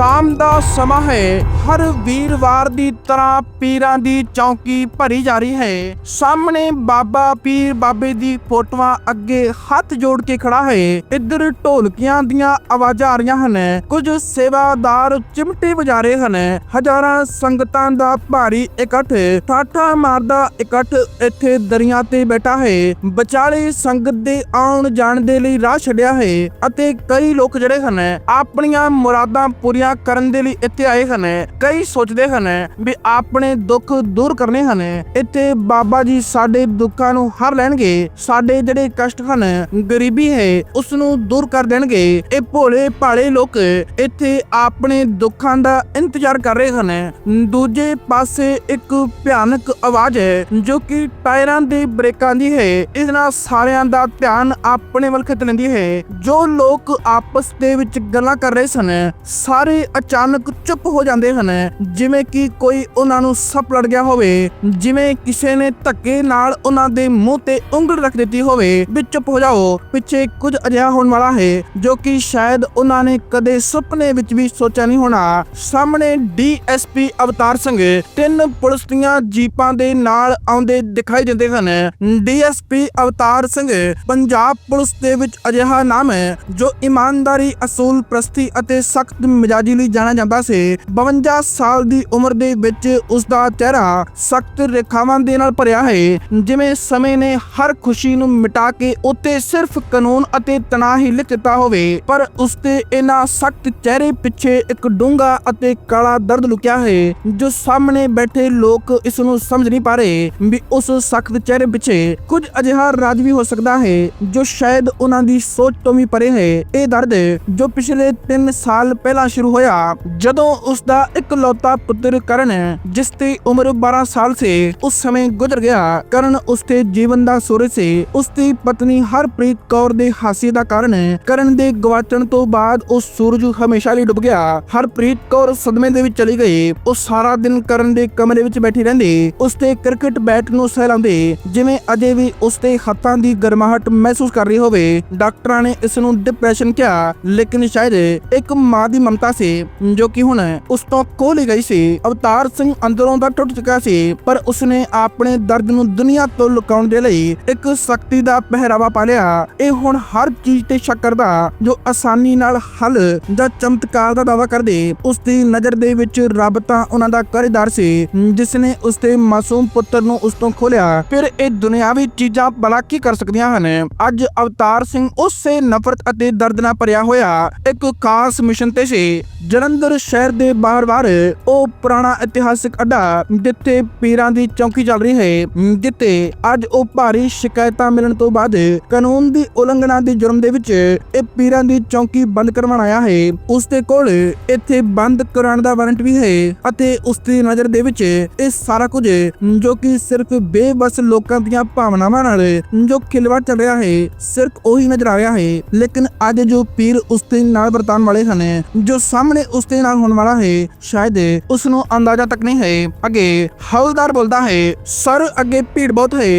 ਸ਼ਾਮ ਦਾ ਸਮਾਂ ਹੈ। ਹਰ ਵੀਰਵਾਰ ਦੀ ਤਰ੍ਹਾਂ ਪੀਰਾਂ ਦੀ ਚੌਂਕੀ ਭਰੀ ਜਾ ਰਹੀ ਹੈ। ਸਾਹਮਣੇ ਬਾਬਾ ਪੀਰ ਬਾਬੇ ਦੀ ਫੋਟੋਆਂ ਅੱਗੇ ਹੱਥ ਜੋੜ ਕੇ ਖੜਾ ਹੈ। ਇੱਧਰ ਢੋਲਕੀਆਂ ਦੀਆਂ ਆਵਾਜ਼ਾਂ ਆ ਰਹੀਆਂ ਹਨ। ਕੁਝ ਸੇਵਾਦਾਰ ਚਿਮਟੇ ਵਜਾ ਰਹੇ ਹਨ। ਹਜ਼ਾਰਾਂ ਸੰਗਤਾਂ ਦਾ ਭਾਰੀ ਇਕੱਠ। ਠਾਠਾ ਮਾਰਦਾ ਇਕੱਠ ਇੱਥੇ ਦਰਿਆ ਤੇ ਬੈਠਾ ਹੈ। ਵਿਚਾਲੇ ਸੰਗਤ ਦੇ ਆਉਣ ਜਾਣ ਦੇ ਲਈ ਰਾਹ ਛੱਡਿਆ ਹੈ ਅਤੇ ਕਈ ਲੋਕ ਜਿਹੜੇ ਹਨ, ਆਪਣੀਆਂ ਮੁਰਾਦਾਂ ਪੂਰੀਆਂ ਕਰਨ ਦੇ ਲਈ ਇੱਥੇ ਆਏ ਹਨ। ਕਈ ਸੋਚਦੇ ਹਨ ਵੀ ਆਪਣੇ ਦੁੱਖ ਦੂਰ ਕਰਨੇ ਹਨ। ਇੱਥੇ ਬਾਬਾ ਜੀ ਸਾਡੇ ਦੁੱਖਾਂ ਨੂੰ ਹਰ ਲੈਣਗੇ। ਸਾਡੇ ਜਿਹੜੇ ਕਸ਼ਟ ਹਨ, ਗਰੀਬੀ ਹੈ ਉਸ ਨੂੰ ਦੂਰ ਕਰ ਦੇਣਗੇ। ਇਹ ਭੋਲੇ ਭਾਲੇ ਲੋਕ ਇੱਥੇ ਆਪਣੇ ਦੁੱਖਾਂ ਦਾ ਇੰਤਜ਼ਾਰ ਕਰ ਰਹੇ ਹਨ। ਦੂਜੇ ਪਾਸੇ ਇੱਕ ਭਿਆਨਕ ਆਵਾਜ਼ ਹੈ, ਜੋ ਕਿ ਟਾਇਰਾਂ ਦੇ ਬ੍ਰੇਕਾਂ ਦੀ ਹੈ। ਇਸ ਨਾਲ ਸਾਰਿਆਂ ਦਾ ਧਿਆਨ ਆਪਣੇ ਵੱਲ ਖਿੱਚ ਲੈਂਦੀ ਹੈ। ਜੋ ਲੋਕ ਆਪਸ ਦੇ ਵਿੱਚ ਗੱਲਾਂ ਕਰ ਰਹੇ ਸਨ, ਸਾਰੇ ਅਚਾਨਕ ਚੁੱਪ ਹੋ ਜਾਂਦੇ ਹਨ। ਜਿਵੇਂ ਕਿ ਕੋਈ ਉਹਨਾਂ ਨੂੰ ਸੱਪ ਲੜ ਗਿਆ ਹੋਵੇ, ਜਿਵੇਂ ਕਿਸੇ ਨੇ ਧੱਕੇ ਨਾਲ ਉਹਨਾਂ ਦੇ ਮੂੰਹ ਤੇ ਉਂਗਲ ਰੱਖ ਦਿੱਤੀ ਹੋਵੇ, ਵੀ ਚੁੱਪ ਹੋ ਜਾਓ, ਪਿੱਛੇ ਕੁਝ ਅਜਿਹਾ ਹੋਣ ਵਾਲਾ ਹੈ, ਜੋ ਕਿ ਸ਼ਾਇਦ ਉਹਨਾਂ ਨੇ ਕਦੇ ਸੁਪਨੇ ਵਿੱਚ ਵੀ ਸੋਚਿਆ ਨਹੀਂ ਹੋਣਾ। ਸਾਹਮਣੇ ਡੀਐਸਪੀ ਅਵਤਾਰ ਸਿੰਘ, ਤਿੰਨ ਪੁਲਿਸ ਦੀਆਂ ਜੀਪਾਂ ਦੇ ਨਾਲ ਆਉਂਦੇ ਦਿਖਾਈ ਦਿੰਦੇ ਹਨ। ਡੀਐਸਪੀ ਅਵਤਾਰ ਸਿੰਘ, ਪੰਜਾਬ ਪੁਲਿਸ ਦੇ ਵਿੱਚ ਅਜਿਹਾ ਨਾਮ ਹੈ, ਜੋ ਇਮਾਨਦਾਰੀ ਅਸੂਲ ਪ੍ਰਸਤੀ ਅਤੇ ਸਖਤ ਮਿਜਾਜੀ ਲਈ ਜਾਣਿਆ ਜਾਂਦਾ ਸੀ। 52 ਸਾਲ ਦੀ ਉਮਰ ਦੇ ਵਿੱਚ ਉਸ ਦਾ ਚਿਹਰਾ ਸਖਤ ਰੇਖਾਵਾਂ ਦੇ ਨਾਲ ਭਰਿਆ ਹੈ। ਜਿਵੇਂ ਸਮੇਂ ਨੇ ਹਰ ਖੁਸ਼ੀ ਨੂੰ ਮਿਟਾ ਕੇ ਉੱਤੇ ਸਿਰਫ ਕਾਨੂੰਨ ਅਤੇ ਤਣਾਅ ਹੀ ਲਿਖ ਦਿੱਤਾ ਹੋਵੇ, ਪਰ ਉਸ ਤੇ ਇਹਨਾਂ ਸਖਤ ਚਿਹਰੇ ਪਿੱਛੇ ਇੱਕ ਡੂੰਘਾ ਅਤੇ ਕਾਲਾ ਦਰਦ ਲੁਕਿਆ ਹੈ, ਜੋ ਸਾਹਮਣੇ ਬੈਠੇ ਲੋਕ ਇਸ ਨੂੰ ਸਮਝ ਨਹੀਂ ਪਾ ਰਹੇ ਵੀ ਉਸ ਸਖਤ ਚਿਹਰੇ ਪਿੱਛੇ ਕੁਝ ਅਜਿਹਾ ਰਾਜ ਵੀ ਹੋ ਸਕਦਾ ਹੈ, ਜੋ ਸ਼ਾਇਦ ਉਹਨਾਂ ਦੀ ਸੋਚ ਤੋਂ ਵੀ ਪਰੇ ਹੈ। ਇਹ ਦਰਦ ਜੋ ਪਿਛਲੇ 3 ਸਾਲ ਪਹਿਲਾਂ ਸ਼ੁਰੂ ਹੋਇਆ ਜਦੋਂ ਉਸ ਦਾ ਇਕਲੌਤਾ ਪੁੱਤਰ ਕਰਨ, ਜਿਸ ਦੀ ਉਮਰ 12 ਸਾਲ ਸੀ, ਉਸ ਸਮੇਂ ਗੁਜ਼ਰ ਗਿਆ। ਕਰਨ ਉਸ ਦੇ ਜੀਵਨ ਦਾ ਸੂਰਜ ਸੀ। ਉਸ ਦੀ ਪਤਨੀ ਹਰਪ੍ਰੀਤ ਕੌਰ ਦੇ ਹਾਸੇ ਦਾ ਕਾਰਨ ਕਰਨ ਦੇ ਗਵਾਚਣ ਤੋਂ ਬਾਅਦ ਉਹ ਸੂਰਜ ਹਮੇਸ਼ਾ ਲਈ ਡੁੱਬ ਗਿਆ। ਹਰਪ੍ਰੀਤ ਕੌਰ ਸਦਮੇ ਦੇ ਵਿੱਚ ਚਲੀ ਗਈ। ਉਹ ਸਾਰਾ ਦਿਨ ਕਰਨ ਦੇ ਕਮਰੇ ਵਿੱਚ ਬੈਠੀ ਰਹਿੰਦੀ। ਉਸ ਤੇ ਕ੍ਰਿਕਟ ਬੈਟ ਨੂੰ ਸਹਿਲਾਉਂਦੀ, ਜਿਵੇਂ ਅਜੇ ਵੀ ਉਸ ਦੇ ਹੱਥਾਂ ਦੀ ਗਰਮਾਹਟ ਮਹਿਸੂਸ ਕਰ ਰਹੀ ਹੋਵੇ। ਡਾਕਟਰਾਂ ਨੇ ਇਸ ਨੂੰ ਡਿਪਰੈਸ਼ਨ ਕਿਹਾ, ਲੇਕਿਨ ਸ਼ਾਇਦ ਇੱਕ ਮਾਂ ਦੀ ਮਮਤਾ ਸੀ, ਜੋ ਕਿ ਹੁਣ ਉਸ ਤੋਂ ਖੋਹ ਲਈ ਗਈ ਸੀ। ਅਵਤਾਰ ਸਿੰਘ ਅੰਦਰੋਂ ਦਾ ਟੁੱਟ ਚੁੱਕਾ ਸੀ, ਪਰ ਉਸਨੇ ਆਪਣੇ ਦਰਦ ਨੂੰ ਦੁਨੀਆ ਤੋਂ ਲੁਕਾਉਣ ਦੇ ਲਈ ਇੱਕ ਸ਼ਕਤੀ ਦਾ ਪਹਿਰਾਵਾ ਪਾ ਲਿਆ। ਇਹ ਹੁਣ ਹਰ ਚੀਜ਼ ਤੇ ਸ਼ੱਕ ਕਰਦਾ, ਜੋ ਆਸਾਨੀ ਨਾਲ ਹੱਲ ਜਾਂ ਚਮਤਕਾਰ ਦਾ ਦਾਵਾ ਕਰਦੇ ਉਸ ਦੀ ਨਜ਼ਰ ਦੇ ਵਿੱਚ ਰੱਬ ਤਾਂ ਉਹਨਾਂ ਦਾ ਕਰੇਦਾਰ ਸੀ ਜਿਸ ਨੇ ਉਸ ਦੇ ਮਾਸੂਮ ਪੁੱਤਰ ਨੂੰ ਉਸ ਤੋਂ ਖੋਲਿਆ ਫਿਰ ਇਹ ਦੁਨਿਆਵੀ ਚੀਜ਼ਾਂ ਭਲਾ ਕੀ ਕਰ ਸਕਦੀਆਂ ਹਨ? ਅੱਜ ਅਵਤਾਰ ਸਿੰਘ ਉਸੇ ਨਫ਼ਰਤ ਅਤੇ ਦਰਦ ਨਾਲ ਭਰਿਆ ਹੋਇਆ ਇੱਕ ਖਾਸ ਮਿਸ਼ਨ ਤੇ ਸੀ। ਜਲੰਧਰ ਸ਼ਹਿਰ ਦੇ ਬਾਹਰ-ਬਾਹਰ ਉਹ ਪੁਰਾਣਾ ਇਤਿਹਾਸਿਕ ਅੱਡਾ ਜਿੱਥੇ ਪੀਰਾਂ ਦੀ ਚੌਕੀ ਚੱਲ ਰਹੀ ਹੈ, ਜਿੱਥੇ ਅੱਜ ਉਹ ਭਾਰੀ ਸ਼ਿਕਾਇਤਾਂ ਮਿਲਣ ਤੋਂ ਬਾਅਦ ਕਾਨੂੰਨ ਦੀ ਉਲੰਘਣਾ ਦੇ ਜੁਰਮ ਦੇ ਵਿੱਚ ਇਹ ਪੀਰਾਂ ਦੀ ਚੌਕੀ ਬੰਦ ਕਰਵਾਉਣ ਆਇਆ ਹੈ। ਉਸ ਦੇ ਕੋਲ ਇੱਥੇ ਬੰਦ ਕਰਾਉਣ ਦਾ ਵਾਰੰਟ ਵੀ ਹੈ ਅਤੇ ਉਸ ਦੀ ਨਜ਼ਰ ਦੇ ਵਿੱਚ ਇਹ ਸਾਰਾ ਕੁਝ ਜੋ ਕਿ ਸਿਰਫ ਬੇਬਸ ਲੋਕਾਂ ਦੀਆਂ ਭਾਵਨਾਵਾਂ ਨਾਲ ਜੋ ਖਿਲਵਾੜ ਚੱਲ ਰਿਹਾ ਹੈ, ਸਿਰਫ ਉਹੀ ਨਜ਼ਰ ਆ ਰਿਹਾ ਹੈ। ਲੇਕਿਨ ਅੱਜ ਜੋ ਪੀਰ ਉਸ ਦੇ ਨਾਲ ਵਰਤਾਨ ਵਾਲੇ ਹਨ, ਜੋ ਸਾਹਮਣੇ ਉਸ ਦੇ ਨਾਲ ਹੋਣ ਵਾਲਾ ਹੈ, ਸ਼ਾਇਦ ਉਸ ਨੂੰ ਅੰਦਾਜ਼ਾ ਤੱਕ ਨਹੀਂ ਹੈ। ਅੱਗੇ ਹੌਲਦਾਰ ਬੋਲਦਾ ਹੈ, ਸਰ, ਅੱਗੇ ਭੀੜ ਬਹੁਤ ਹੈ।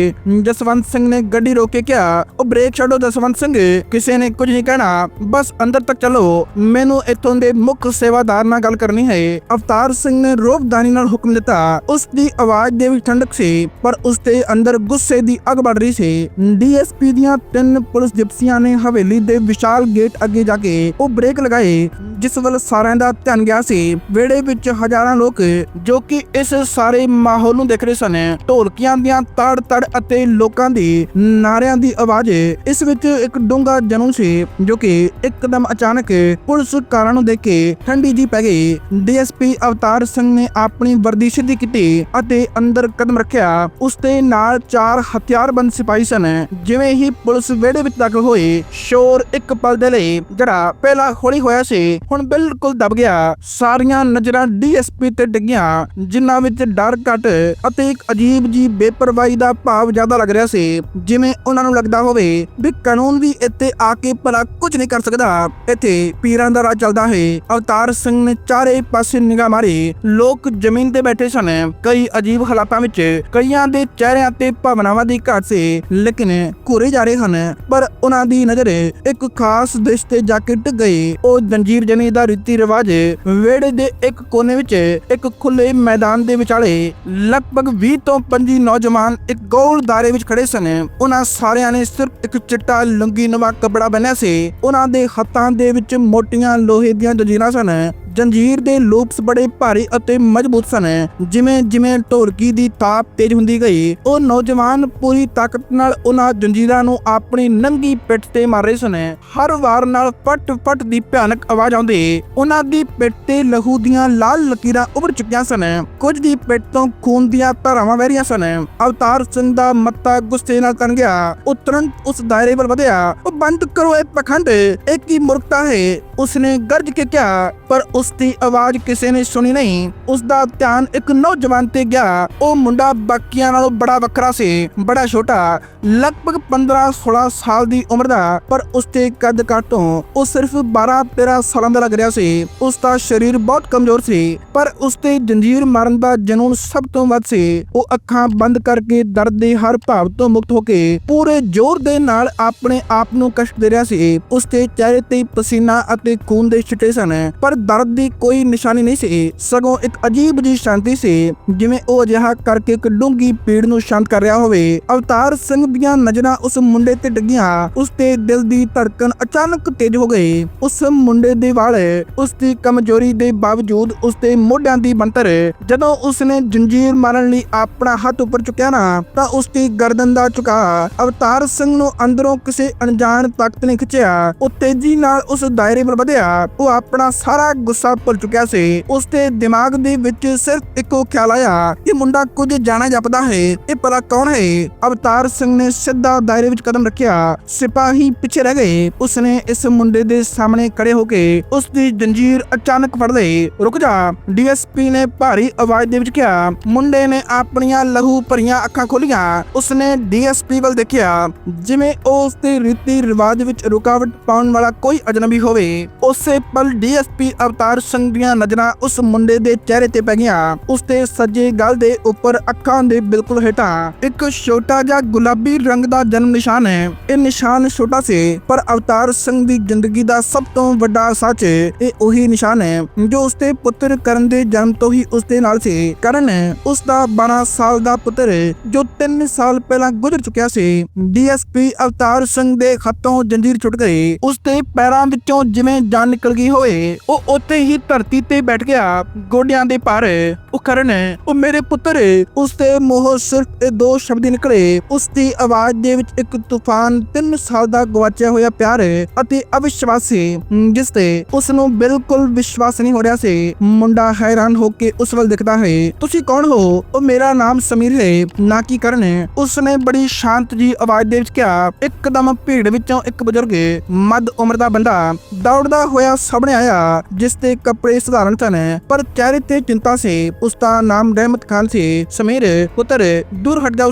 ਜਸਵੰਤ ਸਿੰਘ ਨੇ ਗੱਡੀ ਰੋਕ ਕੇ ਕਿਹਾ, ਉਹ ਬ੍ਰੇਕ ਛੱਡੋ ਜਸਵੰਤ ਸਿੰਘ, ਕਿਸੇ ਨੇ ਕੁਝ ਨਹੀਂ ਕਹਿਣਾ। ਬਸ ਅੰਦਰ ਤੱਕ ਚਲੋ। ਮੈਨੂੰ ਇੱਥੋਂ ਦੇ ਮੁੱਖ ਸੇਵਾਦਾਰ ਨਾਲ ਗੱਲ ਕਰਨੀ ਹੈ। ਅਵਤਾਰ ਸਿੰਘ ਨੇ ਰੋਬਦਾਨੀ ਨਾਲ ਹੁਕਮ ਦਿੱਤਾ। ਉਸ ਦੀ ਆਵਾਜ਼ ਦੇ ਵਿੱਚ ਠੰਡਕ ਸੀ, ਪਰ ਉਸ ਦੇ ਅੰਦਰ ਗੁੱਸੇ ਦੀ ਅੱਗ ਬੜ ਰਹੀ ਸੀ। ਡੀਐਸਪੀ ਦੀਆਂ ਤਿੰਨ ਪੁਲਿਸ ਜਿਪਸੀਆਂ ਨੇ ਹਵੇਲੀ ਦੇ ਵਿਸ਼ਾਲ ਗੇਟ ਅੱਗੇ ਜਾ ਕੇ ਉਹ ਬ੍ਰੇਕ ਲਗਾਏ, ਜਿਸ ਵੱਲ ਸਾਰਿਆਂ ਦਾ ਧਿਆਨ ਗਿਆ ਸੀ। ਵਿਹੜੇ ਵਿੱਚ ਹਜ਼ਾਰਾਂ ਲੋਕ ਜੋ ਕਿ ਇਸ ਸਾਰੇ ਮਾਹੌਲ ਨੂੰ ਦੇਖ ਰਹੇ ਸਨ, ਢੋਲਕੀਆਂ ਦੀਆਂ ਤੜ ਤੜ ਅਤੇ ਲੋਕਾਂ ਦੀ ਨਾਰਿਆਂ ਦੀ ਆਵਾਜ਼। ਇਸ ਵਿੱਚ ਇੱਕ ਡੂੰਘਾ ਜਨੂਨ ਸੀ, ਜੋ ਕਿ ਇੱਕਦਮ ਅਚਾਨਕ ਪੁਲਿਸ ਕਾਰਾਂ ਨੂੰ ਦੇਖ ਕੇ ਠੰਡੀ ਜੀ ਪੈ ਗਈ। ਡੀਐਸਪੀ ਅਵਤਾਰ ਸਿੰਘ ਨੇ ਆਪਣੀ ਵਰਦੀ ਸਿੱਧੀ ਕੀਤੀ ਅਤੇ ਅੰਦਰ ਕਦਮ ਰੱਖਿਆ। ਉਸ ਦੇ ਨਾਲ ਚਾਰ ਹਥਿਆਰਬੰਦ ਸਿਪਾਹੀ ਸਨ, ਜਿਵੇਂ ਹੀ ਪੁਲਿਸ ਵਿਹੜੇ ਵਿੱਚ ਦਾਖਲ ਹੋਏ ਸ਼ੋਰ ਇੱਕ ਪਲ ਦੇ ਲਈ ਜਿਹੜਾ ਪਹਿਲਾਂ ਹੌਲੀ ਹੋਇਆ ਸੀ, ਹੁਣ ਬਿਲਕੁਲ ਦਬ ਗਿਆ, ਸਾਰੀਆਂ ਨਜ਼ਰਾਂ ਡੀਐਸਪੀ ਤੇ ਡਿੱਗੀਆਂ, ਜਿਨ੍ਹਾਂ ਵਿੱਚ ਡਰ ਘਟ ਅਤੇ ਇੱਕ ਅਜੀਬ ਜੀ ਬੇਪਰਵਾਹੀ ਦਾ ਭਾਵ ਜ਼ਿਆਦਾ ਲੱਗ ਰਿਹਾ ਸੀ। ਜਿਵੇਂ ਉਹਨਾਂ ਨੂੰ ਲੱਗਦਾ ਹੋਵੇ ਵੀ ਕਾਨੂੰਨ ਵੀ ਇੱਥੇ ਆ ਕੇ ਭਲਾ ਕੁਝ ਨਹੀਂ ਕਰ ਸਕਦਾ। ਇੱਥੇ ਪੀਰਾਂ ਦਾ ਰਾਜ ਚੱਲਦਾ ਹੈ। ਅਵਤਾਰ ਸਿੰਘ ਨੇ ਚਾਰੇ ਪਾਸੇ ਨਿਗਾਹ ਮਾਰੀ। ਲੋਕ ਜ਼ਮੀਨ ਤੇ ਬੈਠੇ ਸਨ। ਕਈ ਅਜੀਬ ਹਾਲਾਤਾਂ ਵਿੱਚ ਕਈਆਂ ਦੇ ਚਿਹਰਿਆਂ ਤੇ ਭਾਵਨਾਵਾਂ ਦੀ ਘਾਟ ਸੀ, ਲੇਕਿਨ ਘੁਰੇ ਜਾ ਰਹੇ ਹਨ। ਪਰ ਉਹਨਾਂ ਦੀ ਨਜ਼ਰ ਇੱਕ ਖਾਸ ਦ੍ਰਿਸ਼ ਤੇ ਜਾ ਕੇ ਟਿਕ ਗਈ। ਉਹ ਜੰਜੀਰ ਜਨੀ ਦਾ ਰੀਤੀ ਰੀਤੀ ਰਿਵਾਜ ਵਿਹੜੇ ਦੇ ਇੱਕ ਕੋਨੇ ਵਿੱਚ, ਇੱਕ ਖੁੱਲੇ ਮੈਦਾਨ ਦੇ ਵਿਚਾਲੇ ਲਗਭਗ 20 ਤੋਂ 25 ਨੌਜਵਾਨ ਇੱਕ ਗੋਲ ਦਾਇਰੇ ਵਿੱਚ ਖੜੇ ਸਨ। ਉਹਨਾਂ ਸਾਰਿਆਂ ਨੇ ਸਿਰਫ ਇੱਕ ਚਿੱਟਾ ਲੰਗੀ ਨਵਾ ਕੱਪੜਾ ਬੰਨਿਆ ਸੀ। ਉਹਨਾਂ ਦੇ ਹੱਥਾਂ ਦੇ ਵਿੱਚ ਮੋਟੀਆਂ ਲੋਹੇ ਦੀਆਂ ਜੰਜੀਰਾਂ ਸਨ। ਜੰਜੀਰ ਦੇ ਲੂਪਸ ਬੜੇ ਭਾਰੀ ਅਤੇ ਮਜ਼ਬੂਤ ਸਨ। ਜਿਵੇਂ ਜਿਵੇਂ ਢੋਲਕੀ ਦੀ ਤਾਪ ਤੇਜ਼ ਹੁੰਦੀ ਗਈ, ਉਹ ਨੌਜਵਾਨ ਪੂਰੀ ਤਾਕਤ ਨਾਲ ਉਹਨਾਂ ਜੰਜੀਰਾਂ ਨੂੰ ਆਪਣੀ ਨੰਗੀ ਪਿੱਠ ਤੇ ਮਾਰ ਰਹੇ ਸਨ। ਹਰ ਵਾਰ ਨਾਲ ਫਟ ਫਟ ਦੀ ਭਿਆਨਕ ਆਵਾਜ਼ ਆਉਂਦੀ, ਉਹਨਾਂ ਦੀ ਪਿੱਠ ਤੇ ਲਹੂ ਦੀਆਂ ਲਾਲ ਲਕੀਰਾਂ ਉੱਭਰ ਚੁੱਕੀਆਂ ਸਨ। ਕੁਝ ਦੀ ਪਿੱਠ ਤੋਂ ਖੂਨ ਦੀਆਂ ਧਾਰਾਵਾਂ ਵਹਿ ਰਹੀਆਂ ਸਨ। ਅਵਤਾਰ ਸਿੰਘ ਦਾ ਮੱਤਾ ਗੁੱਸੇ ਨਾਲ ਤਨ ਗਿਆ। ਉਹ ਤੁਰੰਤ ਉਸ ਦਾਇਰੇ ਵੱਲ ਵਧਿਆ। ਉਹ, ਬੰਦ ਕਰੋ ਇਹ ਪਖੰਡ। ਇਹ ਕੀ ਮੁਰਖਤਾ ਹੈ? ਉਸਨੇ ਗਰਜ ਕੇ ਕਿਹਾ, ਪਰ ਉਸ ਦੀ ਆਵਾਜ਼ ਕਿਸੇ ਨੇ ਸੁਣੀ ਨਹੀਂ। ਉਸ ਦਾ ਧਿਆਨ ਇੱਕ ਨੌਜਵਾਨ ਤੇ ਗਿਆ। ਉਹ ਮੁੰਡਾ ਬਾਕੀਆਂ ਨਾਲੋਂ ਬੜਾ ਵੱਖਰਾ ਸੀ, ਬੜਾ ਛੋਟਾ, ਲਗਭਗ 15-16 ਸਾਲ ਦੀ ਉਮਰ ਦਾ, ਪਰ ਉਸ ਤੇ ਕੱਦ ਕਾਟੋਂ ਉਹ ਸਿਰਫ 12-13 ਸਾਲਾਂ ਦਾ ਲੱਗ ਰਿਹਾ ਸੀ। ਉਸ ਦਾ ਸਰੀਰ ਬਹੁਤ ਕਮਜ਼ੋਰ ਸੀ, ਪਰ ਉਸ ਤੇ ਜੰਜੀਰ ਮਾਰਨ ਦਾ ਜਨੂਨ ਸਭ ਤੋਂ ਵੱਧ ਸੀ। ਉਹ ਅੱਖਾਂ ਬੰਦ ਕਰਕੇ ਦਰਦ ਦੇ ਹਰ ਭਾਵ ਤੋਂ ਮੁਕਤ ਹੋ ਕੇ ਪੂਰੇ ਜ਼ੋਰ ਦੇ ਨਾਲ ਆਪਣੇ ਆਪ ਨੂੰ ਕਸ਼ਟ ਦੇ ਰਿਹਾ ਸੀ। ਉਸ ਦੇ ਚਿਹਰੇ ਤੇ ਪਸੀਨਾ ਅਤੇ ਖੂਨ ਦੇ ਛਿੱਟੇ ਸਨ, ਪਰ ਦਰਦ ਦੀ ਕੋਈ ਨਿਸ਼ਾਨੀ ਨਹੀਂ ਸੀ। ਸਗੋਂ ਇੱਕ ਅਜੀਬ ਜਿਹੀ ਸ਼ਾਂਤੀ ਸੀ, ਜਿਵੇਂ ਉਹ ਅਜਿਹਾ ਕਰਕੇ ਇੱਕ ਡੂੰਗੀ ਪੀੜ ਨੂੰ ਸ਼ਾਂਤ ਕਰ ਰਿਹਾ ਹੋਵੇ। ਅਵਤਾਰ ਸਿੰਘ ਦੀਆਂ ਨਜ਼ਰਾਂ ਉਸ ਮੁੰਡੇ ਤੇ ਡਿੱਗੀਆਂ, ਉਸ ਦੇ ਦਿਲ ਦੀ ਧੜਕਨ ਅਚਾਨਕ ਤੇਜ਼ ਹੋ ਗਈ। ਉਸ ਮੁੰਡੇ ਦੇ ਵਾਲ, ਉਸ ਦੀ ਕਮਜ਼ੋਰੀ ਦੇ ਬਾਵਜੂਦ ਉਸ ਦੇ ਮੋਢਿਆਂ ਦੀ ਬੰਤਰ ਜਦੋਂ ਉਸ ਨੇ ਜੰਜੀਰ ਮਾਰਨ ਲਈ ਆਪਣਾ ਹੱਥ ਉੱਪਰ ਚੁੱਕਿਆ ਨਾ, ਤਾਂ ਉਸ ਦੀ ਗਰਦਨ ਦਾ ਝੁਕਾ ਅਵਤਾਰ ਸਿੰਘ ਨੂੰ ਅੰਦਰੋਂ ਕਿਸੇ ਅਣਜਾਣ ਤਾਕਤ ਨੇ ਖਿੱਚਿਆ। ਉਹ ਤੇਜ਼ੀ ਨਾਲ ਉਸ ਦਾਇਰੇ ਵੱਲ ਵਧਿਆ। ਉਹ ਆਪਣਾ ਸਾਰਾ ਗੁੱਸਾ ਭੁੱਲ ਚੁੱਕਿਆ ਸੀ। ਉਸ ਦੇ ਦਿਮਾਗ ਦੇ ਵਿੱਚ ਸਿਰਫ ਇੱਕੋ ਖਿਆਲ ਆਇਆ ਇਹ ਮੁੰਡਾ ਕੁਝ ਜਾਣਾ ਜਪਦਾ ਹੈ। ਇਹ ਭਲਾ ਕੌਣ ਹੈ? ਅਵਤਾਰ ਸਿੰਘ ਨੇ ਸਿੱਧਾ ਦਾਇਰੇ ਵਿੱਚ ਕਦਮ ਰੱਖਿਆ। ਸਿਪਾਹੀ ਪਿੱਛੇ ਰਹਿ ਗਏ। ਉਸਨੇ ਇਸ ਮੁੰਡੇ ਦੇ ਸਾਹਮਣੇ ਖੜੇ ਹੋ ਕੇ ਉਸ ਦੀ ਜੰਜੀਰ ਅਚਾਨਕ ਫੜ ਲਈ। ਰੁਕ ਜਾ। ਡੀਐਸਪੀ ਨੇ ਭਾਰੀ ਆਵਾਜ਼ ਦੇ ਵਿੱਚ ਕਿਹਾ। ਮੁੰਡੇ ਨੇ ਆਪਣੀਆਂ ਲਹੂ ਭਰੀਆਂ ਅੱਖਾਂ ਖੋਲੀਆਂ ਉਸਨੇ ਡੀਐਸਪੀ ਵੱਲ ਦੇਖਿਆ। ਜਿਵੇਂ ਉਹ ਉਸ ਦੇ ਰੀਤੀ ਰਿਵਾਜ ਵਿੱਚ ਰੁਕਾਵਟ ਪਾਉਣ ਵਾਲਾ ਕੋਈ ਅਜਨਬੀ ਹੋਵੇ। ਉਸੇ ਪਲ ਡੀਐਸਪੀ ਅਵਤਾਰ ਸਿੰਘ ਦੀਆਂ ਨਜ਼ਰਾਂ ਉਸ ਮੁੰਡੇ ਦੇ ਚਿਹਰੇ ਤੇ ਪੈ ਗਈਆਂ। ਉਸ ਦੇ ਸੱਜੇ ਗਲ ਦੇ ਉੱਪਰ ਅੱਖਾਂ ਦੇ ਬਿਲਕੁਲ ਹੇਠਾਂ ਇੱਕ ਛੋਟਾ ਜਿਹਾ ਗੁਲਾਬੀ ਰੰਗ ਦਾ ਜਨਮ ਨਿਸ਼ਾਨ ਹੈ। ਇਹ ਨਿਸ਼ਾਨ ਛੋਟਾ ਸੀ, ਪਰ ਅਵਤਾਰ ਸਿੰਘ ਦੀ ਜ਼ਿੰਦਗੀ ਦਾ ਸਭ ਤੋਂ ਵੱਡਾ ਸੱਚ ਇਹ ਉਹੀ ਨਿਸ਼ਾਨ ਹੈ, ਜੋ ਉਸ ਦੇ ਪੁੱਤਰ ਕਰਨ ਦੇ ਜਨਮ ਤੋਂ ਹੀ ਉਸ ਦੇ ਨਾਲ ਸੀ। ਕਰਨ ਉਸ ਦਾ 12 ਸਾਲ ਦਾ ਪੁੱਤਰ, ਜੋ 3 ਸਾਲ ਪਹਿਲਾਂ ਗੁਜ਼ਰ ਚੁੱਕਿਆ ਸੀ। ਡੀਐਸਪੀ ਅਵਤਾਰ ਸਿੰਘ ਦੇ ਹੱਥੋਂ ਜੰਜੀਰ ਛੁੱਟ ਗਈ। ਉਸ ਦੇ ਪੈਰਾਂ ਵਿੱਚੋਂ ਜਿਵੇਂ ਜਾਨ ਨਿਕਲ ਗਈ ਹੋਵੇ, ਉਹ ਉੱਥੇ ਹੀ ਧਰਤੀ ਤੇ ਬੈਠ ਗਿਆ, ਗੋਡਿਆਂ ਦੇ ਭਾਰ ਉਹ ਕਰਨ, ਉਹ ਮੇਰੇ ਪੁੱਤਰ, ਉਸ ਦੇ ਮੂੰਹੋਂ ਸਿਰਫ ਇਹ ਦੋ ਸ਼ਬਦ ਨਿਕਲੇ। ਉਸ ਦੀ ਆਵਾਜ਼ ਦੇ ਵਿੱਚ ਇੱਕ ਤੂਫਾਨ 3 ਸਾਲ ਦਾ ਗਵਾਚਿਆ ਹੋਇਆ ਪਿਆਰ ਅਤੇ ਅਵਿਸ਼ਵਾਸ ਸੀ ਜਿਸ ਤੇ ਉਸ ਨੂੰ ਬਿਲਕੁਲ ਵਿਸ਼ਵਾਸ ਨਹੀਂ ਹੋ ਰਿਹਾ ਸੀ। ਮੁੰਡਾ ਹੈਰਾਨ ਹੋ ਕੇ ਉਸ ਵੱਲ ਦੇਖਦਾ ਹੈ, ਤੁਸੀਂ ਕੌਣ ਹੋ? ਉਹ ਮੇਰਾ ਨਾਮ ਸਮੀਰ ਹੈ, ਨਾ ਕੀ ਕਰਨ? ਉਸ ਨੇ ਬੜੀ ਸ਼ਾਂਤ ਜੀ ਆਵਾਜ਼ ਦੇ ਵਿੱਚ ਕਿਹਾ, ਇੱਕਦਮ ਭੀੜ ਵਿੱਚੋਂ ਇੱਕ ਬਜ਼ੁਰਗ, ਮੱਧ ਉਮਰ ਦਾ ਬੰਦਾ ਦੌੜਦਾ ਹੋਇਆ ਸਾਹਮਣੇ ਆਇਆ, ਜਿਸ ਤੇ ਕੱਪੜੇ ਸਧਾਰਨ ਸਨ, ਪਰ ਚਿਹਰੇ ਤੇ ਚਿੰਤਾ ਸੀ। ਉਸ ਦਾ ਨਾਮ ਰਹਿਮਤ ਖਾਨ ਸੀ। ਸਮੀਰ, ਪੁੱਤਰ, ਦੂਰ ਹਟ ਜਾਓ